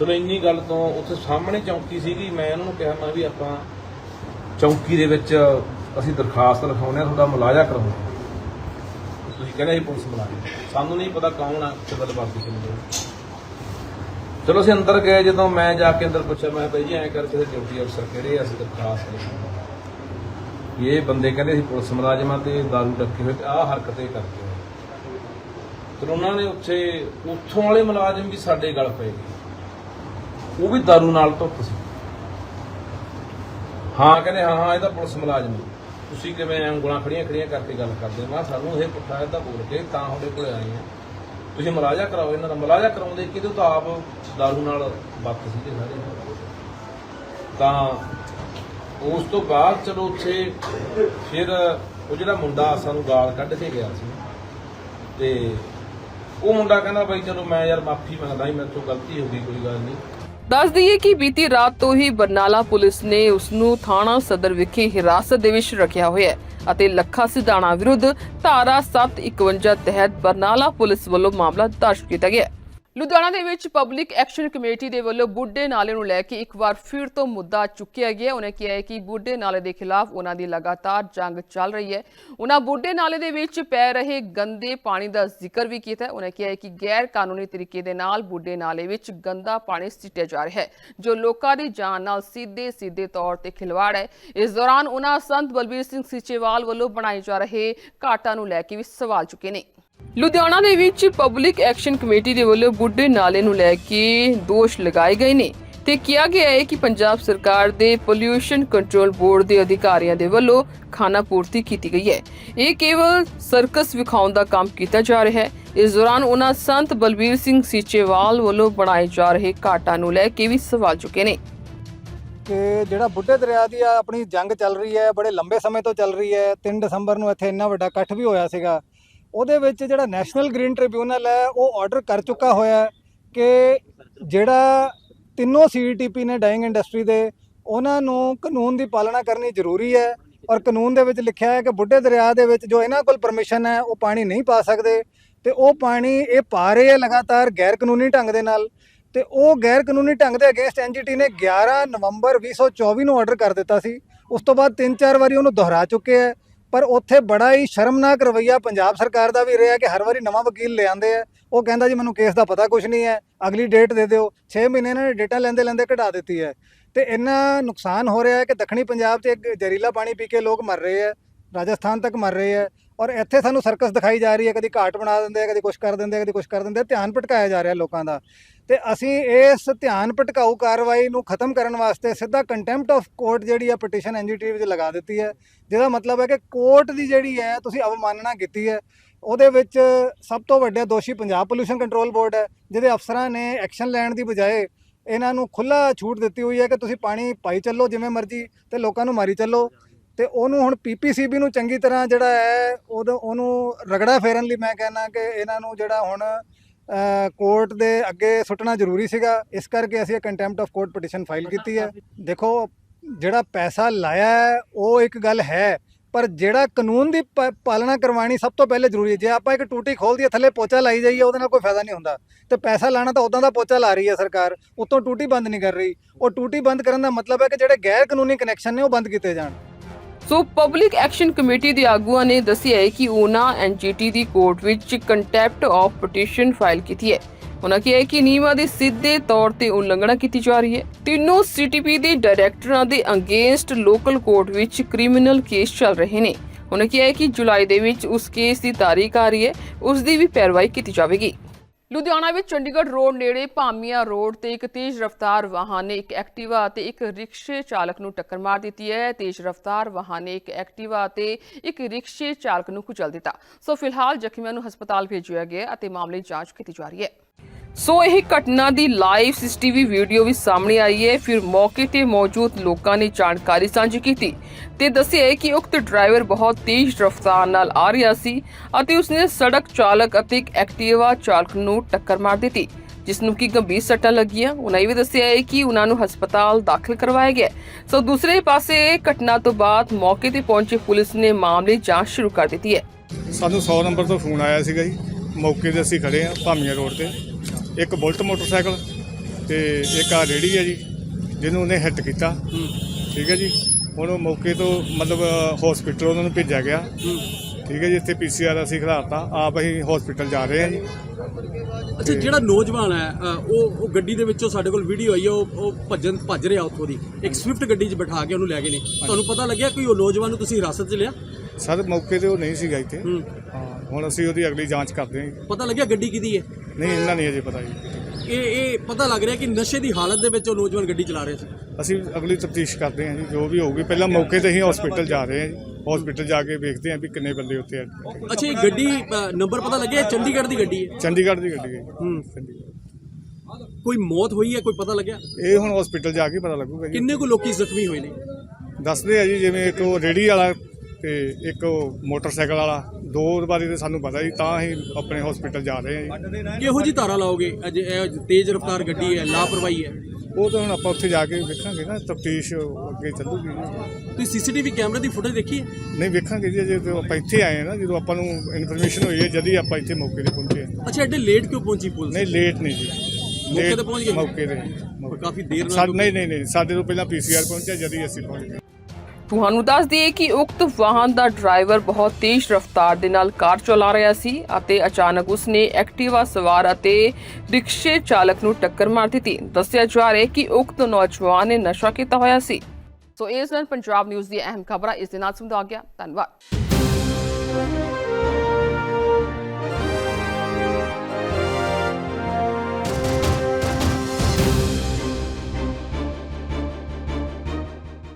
ਚਲੋ ਇੰਨੀ ਗੱਲ ਤੋਂ ਉੱਥੇ ਸਾਹਮਣੇ ਚੌਂਕੀ ਸੀਗੀ ਮੈਂ ਉਹਨਾਂ ਨੂੰ ਕਿਹਾ ਮੈਂ ਵੀ ਆਪਾਂ ਚੌਂਕੀ ਦੇ ਵਿੱਚ ਅਸੀਂ ਦਰਖਾਸਤ ਲਿਖਾਉਂਦੇ ਆ ਤੁਹਾਡਾ ਮੁਲਾਜ਼ਾ ਕਰਾਉਂਦੇ ਹਾਂ। ਤੁਸੀਂ ਪੁਲਿਸ ਮੁਲਾਜ਼ਮ ਸਾਨੂੰ ਨਹੀਂ ਪਤਾ ਕੌਣ ਆ ਸਿਵਲ ਵਰਦੀ ਕਿੰਨੇ ਚਲੋ ਅਸੀਂ ਅੰਦਰ ਗਏ, ਜਦੋਂ ਮੈਂ ਜਾ ਕੇ ਅੰਦਰ ਪੁੱਛਿਆ, ਮੈਂ ਭਾਈ ਜੀ, ਐਂ ਕਰਕੇ ਤੇ ਡਿਊਟੀ ਅਫਸਰ ਕਿਹੜੇ ਆ, ਅਸੀਂ ਦਰਖਾਸਤ ਲਿਖਾਉਂਦੇ ਇਹ ਬੰਦੇ ਕਹਿੰਦੇ ਸੀ ਪੁਲਿਸ ਮੁਲਾਜ਼ਮਾਂ ਤੇ ਦਾਰੂ ਰੱਖੇ ਹੋਏ ਤੇ ਆਹ ਹਰਕਤੇ ਕਰਦੇ ਹੋਏ ਫਿਰ ਉਹਨਾਂ ਨੇ ਉੱਥੇ, ਉੱਥੋਂ ਵਾਲੇ ਮੁਲਾਜ਼ਮ ਵੀ ਸਾਡੇ ਗਲ ਪਏ ਗਏ। ਉਹ ਵੀ ਦਾਰੂ ਨਾਲ ਧੁੱਪ ਸੀ। ਹਾਂ, ਕਹਿੰਦੇ, ਹਾਂ ਹਾਂ, ਇਹ ਤਾਂ ਪੁਲਿਸ ਮੁਲਾਜ਼ਮ ਹੈ ਤੁਸੀਂ ਕਿਵੇਂ ਐਂ ਉਂਗਲਾਂ ਖੜੀਆਂ ਖੜੀਆਂ ਕਰਕੇ ਗੱਲ ਕਰਦੇ ਹੋ? ਮੈਂ ਸਾਨੂੰ ਇਹ ਪੁੱਠਾ ਏਦਾਂ ਬੋਲ ਕੇ ਤਾਂ ਤੁਹਾਡੇ ਕੋਲ ਆਏ ਆ ਤੁਸੀਂ ਮਲਾਜਾ ਕਰਾਓ ਇਹਨਾਂ ਦਾ। ਮਲਾਜਾ ਕਰਾਉਂਦੇ ਕਿਤੇ ਤਾਂ ਆਪ ਦਾਰੂ ਨਾਲ ਬੱਤ ਸੀਗੇ ਸਾਰੇ। ਤਾਂ ਉਸ ਤੋਂ ਬਾਅਦ ਚਲੋ ਉੱਥੇ ਫਿਰ ਉਹ ਜਿਹੜਾ ਮੁੰਡਾ ਸਾਨੂੰ ਗਾਲ ਕੱਢ ਕੇ ਗਿਆ ਸੀ ਤੇ ਉਹ ਮੁੰਡਾ ਕਹਿੰਦਾ ਬਾਈ ਚਲੋ ਮੈਂ ਯਾਰ ਮਾਫੀ ਮੰਗਦਾ ਹੀ ਮੇਰੇ ਤੋਂ ਗਲਤੀ ਹੋ ਗਈ, ਕੋਈ ਗੱਲ ਨਹੀਂ। ਦੱਸ ਦਈਏ ਕਿ ਬੀਤੀ ਰਾਤ ਤੋਂ ਹੀ ਬਰਨਾਲਾ ਪੁਲਿਸ ਨੇ ਉਸ ਨੂੰ ਥਾਣਾ ਸਦਰ ਵਿਖੇ ਹਿਰਾਸਤ ਦੇ ਵਿੱਚ ਰੱਖਿਆ ਹੋਇਆ ਹੈ ਅਤੇ ਲੱਖਾ ਸਿਧਾਣਾ ਵਿਰੁੱਧ ਧਾਰਾ 751 ਤਹਿਤ ਬਰਨਾਲਾ ਪੁਲਿਸ ਵੱਲੋਂ ਮਾਮਲਾ ਦਰਜ ਕੀਤਾ ਗਿਆ ਹੈ। ਲੁਧਿਆਣਾ ਦੇ ਵਿੱਚ ਪਬਲਿਕ ਐਕਸ਼ਨ ਕਮੇਟੀ ਦੇ ਵੱਲੋਂ ਬੁੱਢੇ ਨਾਲੇ ਨੂੰ ਲੈ ਕੇ ਇੱਕ ਵਾਰ ਫਿਰ ਤੋਂ ਮੁੱਦਾ ਚੁੱਕਿਆ ਗਿਆ। ਉਹਨੇ ਕਿਹਾ ਹੈ ਕਿ ਬੁੱਢੇ ਨਾਲੇ ਦੇ ਖਿਲਾਫ ਉਹਨਾਂ ਦੀ ਲਗਾਤਾਰ ਜੰਗ ਚੱਲ ਰਹੀ ਹੈ। ਉਹਨਾਂ ਬੁੱਢੇ ਨਾਲੇ ਦੇ ਵਿੱਚ ਪੈ ਰਹੇ ਗੰਦੇ ਪਾਣੀ ਦਾ ਜ਼ਿਕਰ ਵੀ ਕੀਤਾ। ਹੈ ਉਹਨੇ ਕਿਹਾ ਹੈ ਕਿ ਗੈਰ ਕਾਨੂੰਨੀ ਤਰੀਕੇ ਦੇ ਨਾਲ ਬੁੱਢੇ ਨਾਲੇ ਵਿੱਚ ਗੰਦਾ ਪਾਣੀ ਸਿੱਟਿਆ ਜਾ ਰਿਹਾ ਹੈ, ਜੋ ਲੋਕਾਂ ਦੀ ਜਾਨ ਨਾਲ ਸਿੱਧੇ ਸਿੱਧੇ ਤੌਰ ਤੇ ਖਿਲਵਾੜ ਹੈ। ਇਸ ਦੌਰਾਨ ਉਹਨਾਂ ਸੰਤ ਬਲਬੀਰ ਸਿੰਘ ਸੀਚੇਵਾਲ ਵੱਲੋਂ ਬਣਾਏ ਜਾ ਰਹੇ ਘਾਟਾਂ ਨੂੰ ਲੈ ਕੇ ਵੀ ਸਵਾਲ ਚੁੱਕੇ ਨੇ। ਲੁਧਿਆਣਾ ਦੇ ਵਿੱਚ ਪਬਲਿਕ ਐਕਸ਼ਨ ਕਮੇਟੀ ਦੇ ਵੱਲੋਂ ਬੁੱਢੇ ਨਾਲੇ ਨੂੰ ਲੈ ਕੇ ਦੋਸ਼ ਲਗਾਏ ਗਏ ਨੇ ਤੇ ਕਿਹਾ ਗਿਆ ਹੈ ਕਿ ਪੰਜਾਬ ਸਰਕਾਰ ਦੇ ਪੋਲਿਊਸ਼ਨ ਕੰਟਰੋਲ ਬੋਰਡ ਦੇ ਅਧਿਕਾਰੀਆਂ ਦੇ ਵੱਲੋਂ ਖਾਨਾ ਪੂਰਤੀ ਕੀਤੀ ਗਈ ਹੈ। ਇਹ ਕੇਵਲ ਸਰਕਸ ਵਿਖਾਉਣ ਦਾ ਕੰਮ ਕੀਤਾ ਜਾ ਰਿਹਾ ਹੈ। ਇਸ ਦੌਰਾਨ ਉਹਨਾਂ ਸੰਤ ਬਲਬੀਰ ਸਿੰਘ ਸੀਚੇਵਾਲ ਵੱਲੋਂ ਬਣਾਏ ਜਾ ਰਹੇ ਘਾਟਾਂ ਨੂੰ ਲੈ ਕੇ ਵੀ ਸਵਾਲ ਚੁੱਕੇ ਨੇ। ਕਿ ਜਿਹੜਾ ਬੁੱਢੇ ਦਰਿਆ ਦੀ ਆਪਣੀ ਜੰਗ ਚੱਲ ਰਹੀ ਹੈ, ਬੜੇ ਲੰਬੇ ਸਮੇਂ ਤੋਂ ਚੱਲ ਰਹੀ ਹੈ। 3 ਦਸੰਬਰ ਨੂੰ ਇੱਥੇ ਇੰਨਾ ਵੱਡਾ ਇਕੱਠ ਵੀ ਹੋਇਆ ਸੀਗਾ। ਉਹਦੇ ਵਿੱਚ ਜਿਹੜਾ ਨੈਸ਼ਨਲ ਗ੍ਰੀਨ ਟ੍ਰਿਬਿਊਨਲ ਹੈ, ਉਹ ਆਰਡਰ ਕਰ ਚੁੱਕਾ ਹੋਇਆ ਕਿ ਜਿਹੜਾ ਤਿੰਨੋਂ ਸੀਟੀਪੀ ਨੇ ਡਾਈਂਗ ਇੰਡਸਟਰੀ ਦੇ, ਉਹਨਾਂ ਨੂੰ ਕਾਨੂੰਨ ਦੀ ਪਾਲਣਾ ਕਰਨੀ ਜ਼ਰੂਰੀ ਹੈ ਔਰ ਕਾਨੂੰਨ ਦੇ ਵਿੱਚ ਲਿਖਿਆ ਹੈ ਕਿ ਬੁੱਢੇ ਦਰਿਆ ਦੇ ਵਿੱਚ ਜੋ ਇਹਨਾਂ ਕੋਲ ਪਰਮਿਸ਼ਨ ਹੈ, ਉਹ ਪਾਣੀ ਨਹੀਂ ਪਾ ਸਕਦੇ ਤੇ ਉਹ ਪਾਣੀ ਇਹ ਪਾ ਰਹੇ ਹੈ ਲਗਾਤਾਰ ਗੈਰ ਕਾਨੂੰਨੀ ਢੰਗ ਦੇ ਨਾਲ ਤੇ ਉਹ ਗੈਰ ਕਾਨੂੰਨੀ ਢੰਗ ਦੇ ਅਗੇਂਸਟ ਐਨਜੀਟੀ ਨੇ 11 ਨਵੰਬਰ 2024 ਨੂੰ ਆਰਡਰ ਕਰ ਦਿੱਤਾ ਸੀ। ਉਸ ਤੋਂ ਬਾਅਦ ਤਿੰਨ ਚਾਰ ਵਾਰੀ ਉਹਨੂੰ ਦੁਹਰਾ ਚੁੱਕੇ ਹੈ ਪਰ ਉੱਥੇ ਬੜਾ ਹੀ ਸ਼ਰਮਨਾਕ ਰਵਈਆ ਪੰਜਾਬ ਸਰਕਾਰ ਦਾ ਵੀ ਰਿਹਾ ਕਿ ਹਰ ਵਾਰੀ ਨਵਾਂ ਵਕੀਲ ਲਿਆਂਦੇ ਆ। ਉਹ ਕਹਿੰਦਾ ਜੀ, ਮੈਨੂੰ ਕੇਸ ਦਾ ਪਤਾ ਕੁਝ ਨਹੀਂ ਹੈ। ਅਗਲੀ ਡੇਟ ਦੇ ਦਿਓ। 6 ਮਹੀਨੇ ਇਹਨਾਂ ਨੇ ਡੇਟਾ ਲੈਂਦੇ ਲੈਂਦੇ ਘਟਾ ਦਿੱਤੀ ਹੈ। ਤੇ ਇੰਨਾ ਨੁਕਸਾਨ ਹੋ ਰਿਹਾ ਹੈ ਕਿ ਦੱਖਣੀ ਪੰਜਾਬ 'ਚ ਇੱਕ ਜ਼ਹਿਰੀਲਾ ਪਾਣੀ ਪੀ ਕੇ ਲੋਕ ਮਰ ਰਹੇ ਹੈ। ਰਾਜਸਥਾਨ ਤੱਕ ਮਰ ਰਹੇ ਹੈ। ਔਰ ਇੱਥੇ ਸਾਨੂੰ ਸਰਕਸ ਦਿਖਾਈ ਜਾ ਰਹੀ ਹੈ, ਕਦੀ ਘਾਟ ਬਣਾ ਦਿੰਦੇ ਆ, ਕਦੀ ਕੁਝ ਕਰ ਦਿੰਦੇ ਆ, ਕਦੀ ਕੁਝ ਕਰ ਦਿੰਦੇ ਆ, ਧਿਆਨ ਭਟਕਾਇਆ ਜਾ ਰਿਹਾ ਲੋਕਾਂ ਦਾ। ਤੇ ਅਸੀਂ ਇਸ ਧਿਆਨ ਭਟਕਾਊ ਕਾਰਵਾਈ ਨੂੰ ਖਤਮ ਕਰਨ ਵਾਸਤੇ ਸਿੱਧਾ ਕੰਟੈਂਪਟ ਆਫ ਕੋਰਟ ਜਿਹੜੀ ਆ ਪਟੀਸ਼ਨ ਐਨਜੀਟੀ ਵਿੱਚ ਲਗਾ ਦਿੱਤੀ ਹੈ। ਜਿਹਦਾ ਮਤਲਬ ਹੈ ਕਿ ਕੋਰਟ ਦੀ ਜਿਹੜੀ ਹੈ, ਤੁਸੀਂ ਅਵਮਾਨਨਾ ਕੀਤੀ ਹੈ। ਉਹਦੇ ਵਿੱਚ ਸਭ ਤੋਂ ਵੱਡੇ ਦੋਸ਼ੀ ਪੰਜਾਬ ਪੋਲੂਸ਼ਨ ਕੰਟਰੋਲ ਬੋਰਡ ਹੈ, ਜਿਹਦੇ ਅਫਸਰਾਂ ਨੇ ਐਕਸ਼ਨ ਲੈਣ ਦੀ ਬਜਾਏ ਇਹਨਾਂ ਨੂੰ ਖੁੱਲਾ ਛੂਟ ਦਿੱਤੀ ਹੋਈ ਹੈ ਕਿ ਤੁਸੀਂ ਪਾਣੀ ਪਾਈ ਚੱਲੋ ਜਿਵੇਂ ਮਰਜ਼ੀ ਤੇ ਲੋਕਾਂ ਨੂੰ ਮਾਰੀ ਚੱਲੋ। ਤੇ ਉਹਨੂੰ ਹੁਣ ਪੀਪੀਸੀਬੀ ਨੂੰ ਚੰਗੀ ਤਰ੍ਹਾਂ ਜਿਹੜਾ ਹੈ ਉਹਦਾ ਉਹਨੂੰ ਰਗੜਾ ਫੇਰਨ ਲਈ ਮੈਂ ਕਹਿੰਦਾ ਕਿ ਇਹਨਾਂ ਨੂੰ ਜਿਹੜਾ ਹੁਣ ਕੋਰਟ ਦੇ ਅੱਗੇ ਸੁੱਟਣਾ ਜ਼ਰੂਰੀ ਸੀਗਾ। ਇਸ ਕਰਕੇ ਅਸੀਂ contempt of court petition file ਕੀਤੀ ਹੈ। ਦੇਖੋ ਜਿਹੜਾ ਪੈਸਾ ਲਾਇਆ ਹੈ ਉਹ ਇੱਕ ਗੱਲ ਹੈ ਪਰ ਜਿਹੜਾ ਕਾਨੂੰਨ ਦੀ ਪਾਲਣਾ ਕਰਵਾਉਣੀ ਸਭ ਤੋਂ ਪਹਿਲੇ ਜ਼ਰੂਰੀ ਹੈ। ਜੇ ਆਪਾਂ ਇੱਕ ਟੂਟੀ ਖੋਲ ਦਈਏ ਥੱਲੇ ਪੋਚਾ ਲਾਈ ਜਾਈਏ ਉਹਦੇ ਨਾਲ ਕੋਈ ਫਾਇਦਾ ਨਹੀਂ ਹੁੰਦਾ। ਤੇ ਪੈਸਾ ਲਾਣਾ ਤਾਂ ਉਦਾਂ ਦਾ ਪੋਚਾ ਲਾ ਰਹੀ ਹੈ ਸਰਕਾਰ। ਉਤੋਂ ਟੂਟੀ ਬੰਦ ਨਹੀਂ ਕਰ ਰਹੀ। ਉਹ ਟੂਟੀ ਬੰਦ ਕਰਨ ਦਾ ਮਤਲਬ ਹੈ ਕਿ ਜਿਹੜੇ ਗੈਰ ਕਾਨੂੰਨੀ ਕਨੈਕਸ਼ਨ ਨੇ ਉਹ ਬੰਦ ਕੀਤੇ ਜਾਣ। ਸੋ ਪਬਲਿਕ ਐਕਸ਼ਨ ਕਮੇਟੀ ਦੇ ਆਗੂਆਂ ਨੇ ਦੱਸਿਆ ਹੈ ਕਿ ਉਹਨਾਂ ਐਨਜੀਟੀ ਦੀ ਕੋਰਟ ਵਿੱਚ ਕੰਟੈਂਪਟ ਆਫ ਪਟੀਸ਼ਨ ਫਾਈਲ ਕੀਤੀ ਹੈ। ਉਹਨਾਂ ਕਿਹਾ ਕਿ ਨਿਯਮਾਂ ਦੀ ਸਿੱਧੇ ਤੌਰ ਤੇ ਉਲੰਘਣਾ ਕੀਤੀ ਜਾ ਰਹੀ ਹੈ। ਤਿੰਨੋਂ ਸੀਟੀਪੀ ਦੇ ਡਾਇਰੈਕਟਰਾਂ ਦੇ ਅਗੇਂਸਟ ਲੋਕਲ ਕੋਰਟ ਵਿੱਚ ਕ੍ਰਿਮੀਨਲ ਕੇਸ ਚੱਲ ਰਹੇ ਨੇ। ਉਹਨਾਂ ਕਿਹਾ ਕਿ ਜੁਲਾਈ ਦੇ ਵਿੱਚ ਉਸ ਕੇਸ ਦੀ ਤਾਰੀਖ ਆ ਰਹੀ ਹੈ। ਉਸ ਦੀ ਵੀ ਪੈਰਵਾਈ ਕੀਤੀ ਜਾਵੇਗੀ। ਲੁਧਿਆਣਾ ਵਿੱਚ ਚੰਡੀਗੜ੍ਹ ਰੋਡ ਨੇੜੇ ਭਾਮੀਆ ਰੋਡ ਤੇ ਇੱਕ ਤੇਜ਼ ਰਫ਼ਤਾਰ ਵਾਹਨ ਨੇ ਇੱਕ ਐਕਟਿਵਾ ਅਤੇ ਇੱਕ ਰਿਕਸ਼ੇ ਚਾਲਕ ਨੂੰ ਟੱਕਰ ਮਾਰ ਦਿੱਤੀ ਹੈ। ਤੇਜ਼ ਰਫ਼ਤਾਰ ਵਾਹਨ ਨੇ ਇੱਕ ਐਕਟਿਵਾ ਅਤੇ ਇੱਕ ਰਿਕਸ਼ੇ ਚਾਲਕ ਨੂੰ ਕੁਚਲ ਦਿੱਤਾ। ਸੋ ਫਿਲਹਾਲ ਜ਼ਖਮੀਆਂ ਨੂੰ ਹਸਪਤਾਲ ਭੇਜਿਆ ਗਿਆ ਅਤੇ ਮਾਮਲੇ ਦੀ ਜਾਂਚ ਕੀਤੀ ਜਾ ਰਹੀ ਹੈ। ਸੋ ਇਹ ਘਟਨਾ ਦੀ ਲਾਈਵ ਸੀਸੀਟੀਵੀ ਵੀਡੀਓ ਵੀ ਸਾਹਮਣੇ ਆਈ ਹੈ। ਫਿਰ ਮੌਕੇ ਤੇ ਮੌਜੂਦ ਲੋਕਾਂ ਨੇ ਜਾਣਕਾਰੀ ਸਾਂਝੀ ਕੀਤੀ ਤੇ ਦੱਸਿਆ ਕਿ ਉਕਤ ਡਰਾਈਵਰ ਬਹੁਤ ਤੇਜ਼ ਰਫ਼ਤਾਰ ਨਾਲ ਆ ਰਿਹਾ ਸੀ ਅਤੇ ਉਸਨੇ ਸੜਕ ਚਾਲਕ ਅਤੇ ਇੱਕ ਐਕਟਿਵਾ ਚਾਲਕ ਨੂੰ ਟੱਕਰ ਮਾਰ ਦਿੱਤੀ, ਜਿਸ ਨੂੰ ਕਿ ਗੰਭੀਰ ਸੱਟਾਂ ਲੱਗੀਆਂ। ਉਹਨਾਂ ਇਹ ਵੀ ਦੱਸਿਆ ਹੈ ਕਿ ਉਹਨਾਂ ਨੂੰ ਹਸਪਤਾਲ ਦਾਖਲ ਕਰਵਾਇਆ ਗਿਆ। ਸੋ ਦੂਸਰੇ ਪਾਸੇ ਘਟਨਾ ਤੋਂ ਬਾਅਦ ਮੌਕੇ ਤੇ ਪਹੁੰਚੀ ਪੁਲਿਸ ਨੇ ਮਾਮਲੇ ਜਾਂਚ ਸ਼ੁਰੂ ਕਰ ਦਿੱਤੀ ਹੈ। ਸਾਨੂੰ 100 ਨੰਬਰ ਤੋਂ ਫੋਨ ਆਇਆ ਸੀਗਾ ਜੀ। ਮੌਕੇ ਤੇ ਅਸੀਂ ਖੜੇ ਆ ਭਾਮੀਆਂ ਰੋਡ ਤੇ। ਇੱਕ ਬੁਲਟ ਮੋਟਰਸਾਈਕਲ ਤੇ ਇੱਕ ਆ ਰੇੜੀ ਹੈ ਜੀ ਜਿਹਨੂੰ ਉਹਨੇ ਹਿੱਟ ਕੀਤਾ। ਠੀਕ ਹੈ ਜੀ? ਹੁਣ ਉਹ ਮੌਕੇ ਤੋਂ ਮਤਲਬ ਹਸਪੀਟਲ ਉਹਨਾਂ ਨੂੰ ਭੇਜਿਆ ਗਿਆ। ਠੀਕ ਹੈ ਜੀ? ਇੱਥੇ ਪੀਸੀਆਰ ਅਸੀਂ ਖੜਾਤਾ ਆਪ ਅਸੀਂ ਹਸਪੀਟਲ ਜਾ ਰਹੇ ਹਾਂ ਜੀ। ਅੱਛਾ ਜਿਹੜਾ ਨੌਜਵਾਨ ਹੈ ਅ, ਉਹ ਉਹ ਗੱਡੀ ਦੇ ਵਿੱਚੋਂ ਸਾਡੇ ਕੋਲ ਵੀਡੀਓ ਆਈ ਹੈ ਉਹ ਉਹ ਭੱਜਣ ਭੱਜ ਰਿਹਾ ਉੱਥੋਂ ਦੀ। ਇੱਕ ਸਵਿਫਟ ਗੱਡੀ 'ਚ ਬਿਠਾ ਕੇ ਉਹਨੂੰ ਲੈ ਗਏ ਨੇ। ਤੁਹਾਨੂੰ ਪਤਾ ਲੱਗਿਆ ਕੋਈ ਉਹ ਨੌਜਵਾਨ ਨੂੰ ਤੁਸੀਂ ਹਿਰਾਸਤ 'ਚ ਲਿਆ? ਸਰ ਮੌਕੇ ਤੇ ਉਹ ਨਹੀਂ ਸੀਗਾ ਇੱਥੇ। ਹੂੰ। ਹਾਂ ਹੁਣ ਅਸੀਂ ਉਹਦੀ ਅਗਲੀ ਜਾਂਚ ਕਰਦੇ ਹਾਂ ਜੀ। ਪਤਾ ਲੱਗਿਆ ਗੱਡੀ ਕਿਹਦੀ ਹੈ? ਨਹੀਂ ਇਹਨਾਂ ਨਹੀਂ ਅਜੇ ਪਤਾ ਜੀ। ਇਹ ਇਹ ਪਤਾ ਲੱਗ ਰਿਹਾ ਕਿ ਨਸ਼ੇ ਦੀ ਹਾਲਤ ਦੇ ਵਿੱਚ ਉਹ ਨੌਜਵਾਨ ਗੱਡੀ ਚਲਾ ਰਿਹਾ ਸੀ। ਅਸੀਂ ਅਗਲੀ ਤਫਤੀਸ਼ ਕਰਦੇ ਹਾਂ ਜੀ ਜੋ ਵੀ ਹੋਊਗੀ। ਪਹਿਲਾਂ ਮੌਕੇ ਤੇ ਅਸੀਂ ਹਸਪੀਟਲ ਜਾ ਰਹੇ ਹਾਂ ਜੀ। ਹਸਪੀਟਲ ਜਾ ਕੇ ਵੇਖਦੇ ਹਾਂ ਵੀ ਕਿੰਨੇ ਬੰਦੇ ਉੱਥੇ ਆ। ਅੱਛਾ ਇਹ ਗੱਡੀ ਅ, ਨੰਬਰ ਪਤਾ ਲੱਗਿਆ ਇਹ ਚੰਡੀਗੜ੍ਹ ਦੀ ਗੱਡੀ ਹੈ? ਚੰਡੀਗੜ੍ਹ ਦੀ ਗੱਡੀ ਹੈ ਜੀ। ਹੂੰ। ਚੰਡੀਗੜ੍ਹ। ਕੋਈ ਮੌਤ ਹੋਈ ਹੈ ਕੋਈ ਪਤਾ ਲੱਗਿਆ? ਇਹ ਹੁਣ ਹਸਪੀਟਲ ਜਾ ਕੇ ਪਤਾ ਲੱਗੂਗਾ ਜੀ। ਕਿੰਨੇ ਕੁ ਲੋਕੀ ਜ਼ਖਮੀ ਹੋਏ ਨੇ? ਦੱਸਦੇ ਆ ਜੀ ਜਿਵੇਂ ਇੱਕ ਉਹ ਰੇੜੀ ਵਾਲਾ ਤੇ ਇੱਕ ਮੋਟਰਸਾਈਕਲ ਵਾਲਾ ਦੋ ਬਾਰੇ ਤੇ ਸਾਨੂੰ ਪਤਾ ਜੀ ਤਾਂ ਅਸੀਂ ਆਪਣੇ ਹਸਪੀਟਲ ਜਾ ਰਹੇ ਹਾਂ ਜੀ। ਕਿਹੋ ਜੀ ਧਾਰਾ ਲਾਓਗੇ? ਅਜੇ ਇਹ ਤੇਜ਼ ਰਫ਼ਤਾਰ ਗੱਡੀ ਹੈ ਲਾਪਰਵਾਹੀ ਹੈ। ਉਹ ਤਾਂ ਹੁਣ ਆਪਾਂ ਉੱਥੇ ਜਾ ਕੇ ਵੇਖਾਂਗੇ ਨਾ ਤਫਤੀਸ਼ ਅੱਗੇ ਚੱਲੂਗੀ ਜੀ। ਤੁਸੀਂ ਸੀਸੀਟੀਵੀ ਕੈਮਰੇ ਦੀ ਫੁਟੇਜ ਦੇਖੀ ਹੈ? ਨਹੀਂ ਵੇਖਾਂਗੇ ਜੀ ਜੇ ਆਪਾਂ ਇੱਥੇ ਆਏ ਆ ਨਾ ਜਦੋਂ ਆਪਾਂ ਨੂੰ ਇਨਫੋਰਮੇਸ਼ਨ ਹੋਈ ਹੈ ਜਦ ਹੀ ਆਪਾਂ ਇੱਥੇ ਮੌਕੇ ਤੇ ਪਹੁੰਚੇ ਹਾਂ। ਅੱਛਾ ਐਡੇ ਲੇਟ ਕਿਉਂ ਪਹੁੰਚੀ ਪੁਲਿਸ? ਨਹੀਂ ਲੇਟ ਨਹੀਂ ਜੀ। ਮੌਕੇ ਤੇ ਪਹੁੰਚ ਗਏ? ਮੌਕੇ ਤੇ। ਪਰ ਕਾਫੀ ਦੇਰ ਨਾਲ ਨਹੀਂ ਨਹੀਂ ਨਹੀਂ ਸਾਡੇ ਤੋਂ ਪਹਿਲਾਂ ਪੀਸੀਆਰ ਪਹੁੰਚਿਆ ਜਦ ਹੀ ਅਸੀਂ ਪਹੁੰਚ। ਗਏ ਤੁਹਾਨੂੰ ਦੱਸ ਦਈਏ ਕਿ ਉਕਤ ਵਾਹਨ ਦਾ ਡਰਾਈਵਰ ਬਹੁਤ ਤੇਜ਼ ਰਫ਼ਤਾਰ ਦੇ ਨਾਲ ਕਾਰ ਚਲਾ ਰਿਹਾ ਸੀ ਅਤੇ ਅਚਾਨਕ ਉਸਨੇ ਐਕਟਿਵਾ, ਸਵਾਰ ਅਤੇ ਰਿਕਸ਼ੇ ਚਾਲਕ ਨੂੰ ਟੱਕਰ ਮਾਰ ਦਿੱਤੀ। ਦੱਸਿਆ ਜਾ ਰਿਹਾ ਹੈ ਕਿ ਉਕਤ ਨੌਜਵਾਨ ਨੇ ਨਸ਼ਾ ਕੀਤਾ ਹੋਇਆ ਸੀ। ਸੋ ਇਸ ਨਾਲ ਪੰਜਾਬ ਨਿਊਜ਼ ਦੀ ਅਹਿਮ ਖਬਰਾਂ ਇਸ ਦੇ ਨਾਲ ਸਮਝਾ ਗਿਆ। ਧੰਨਵਾਦ।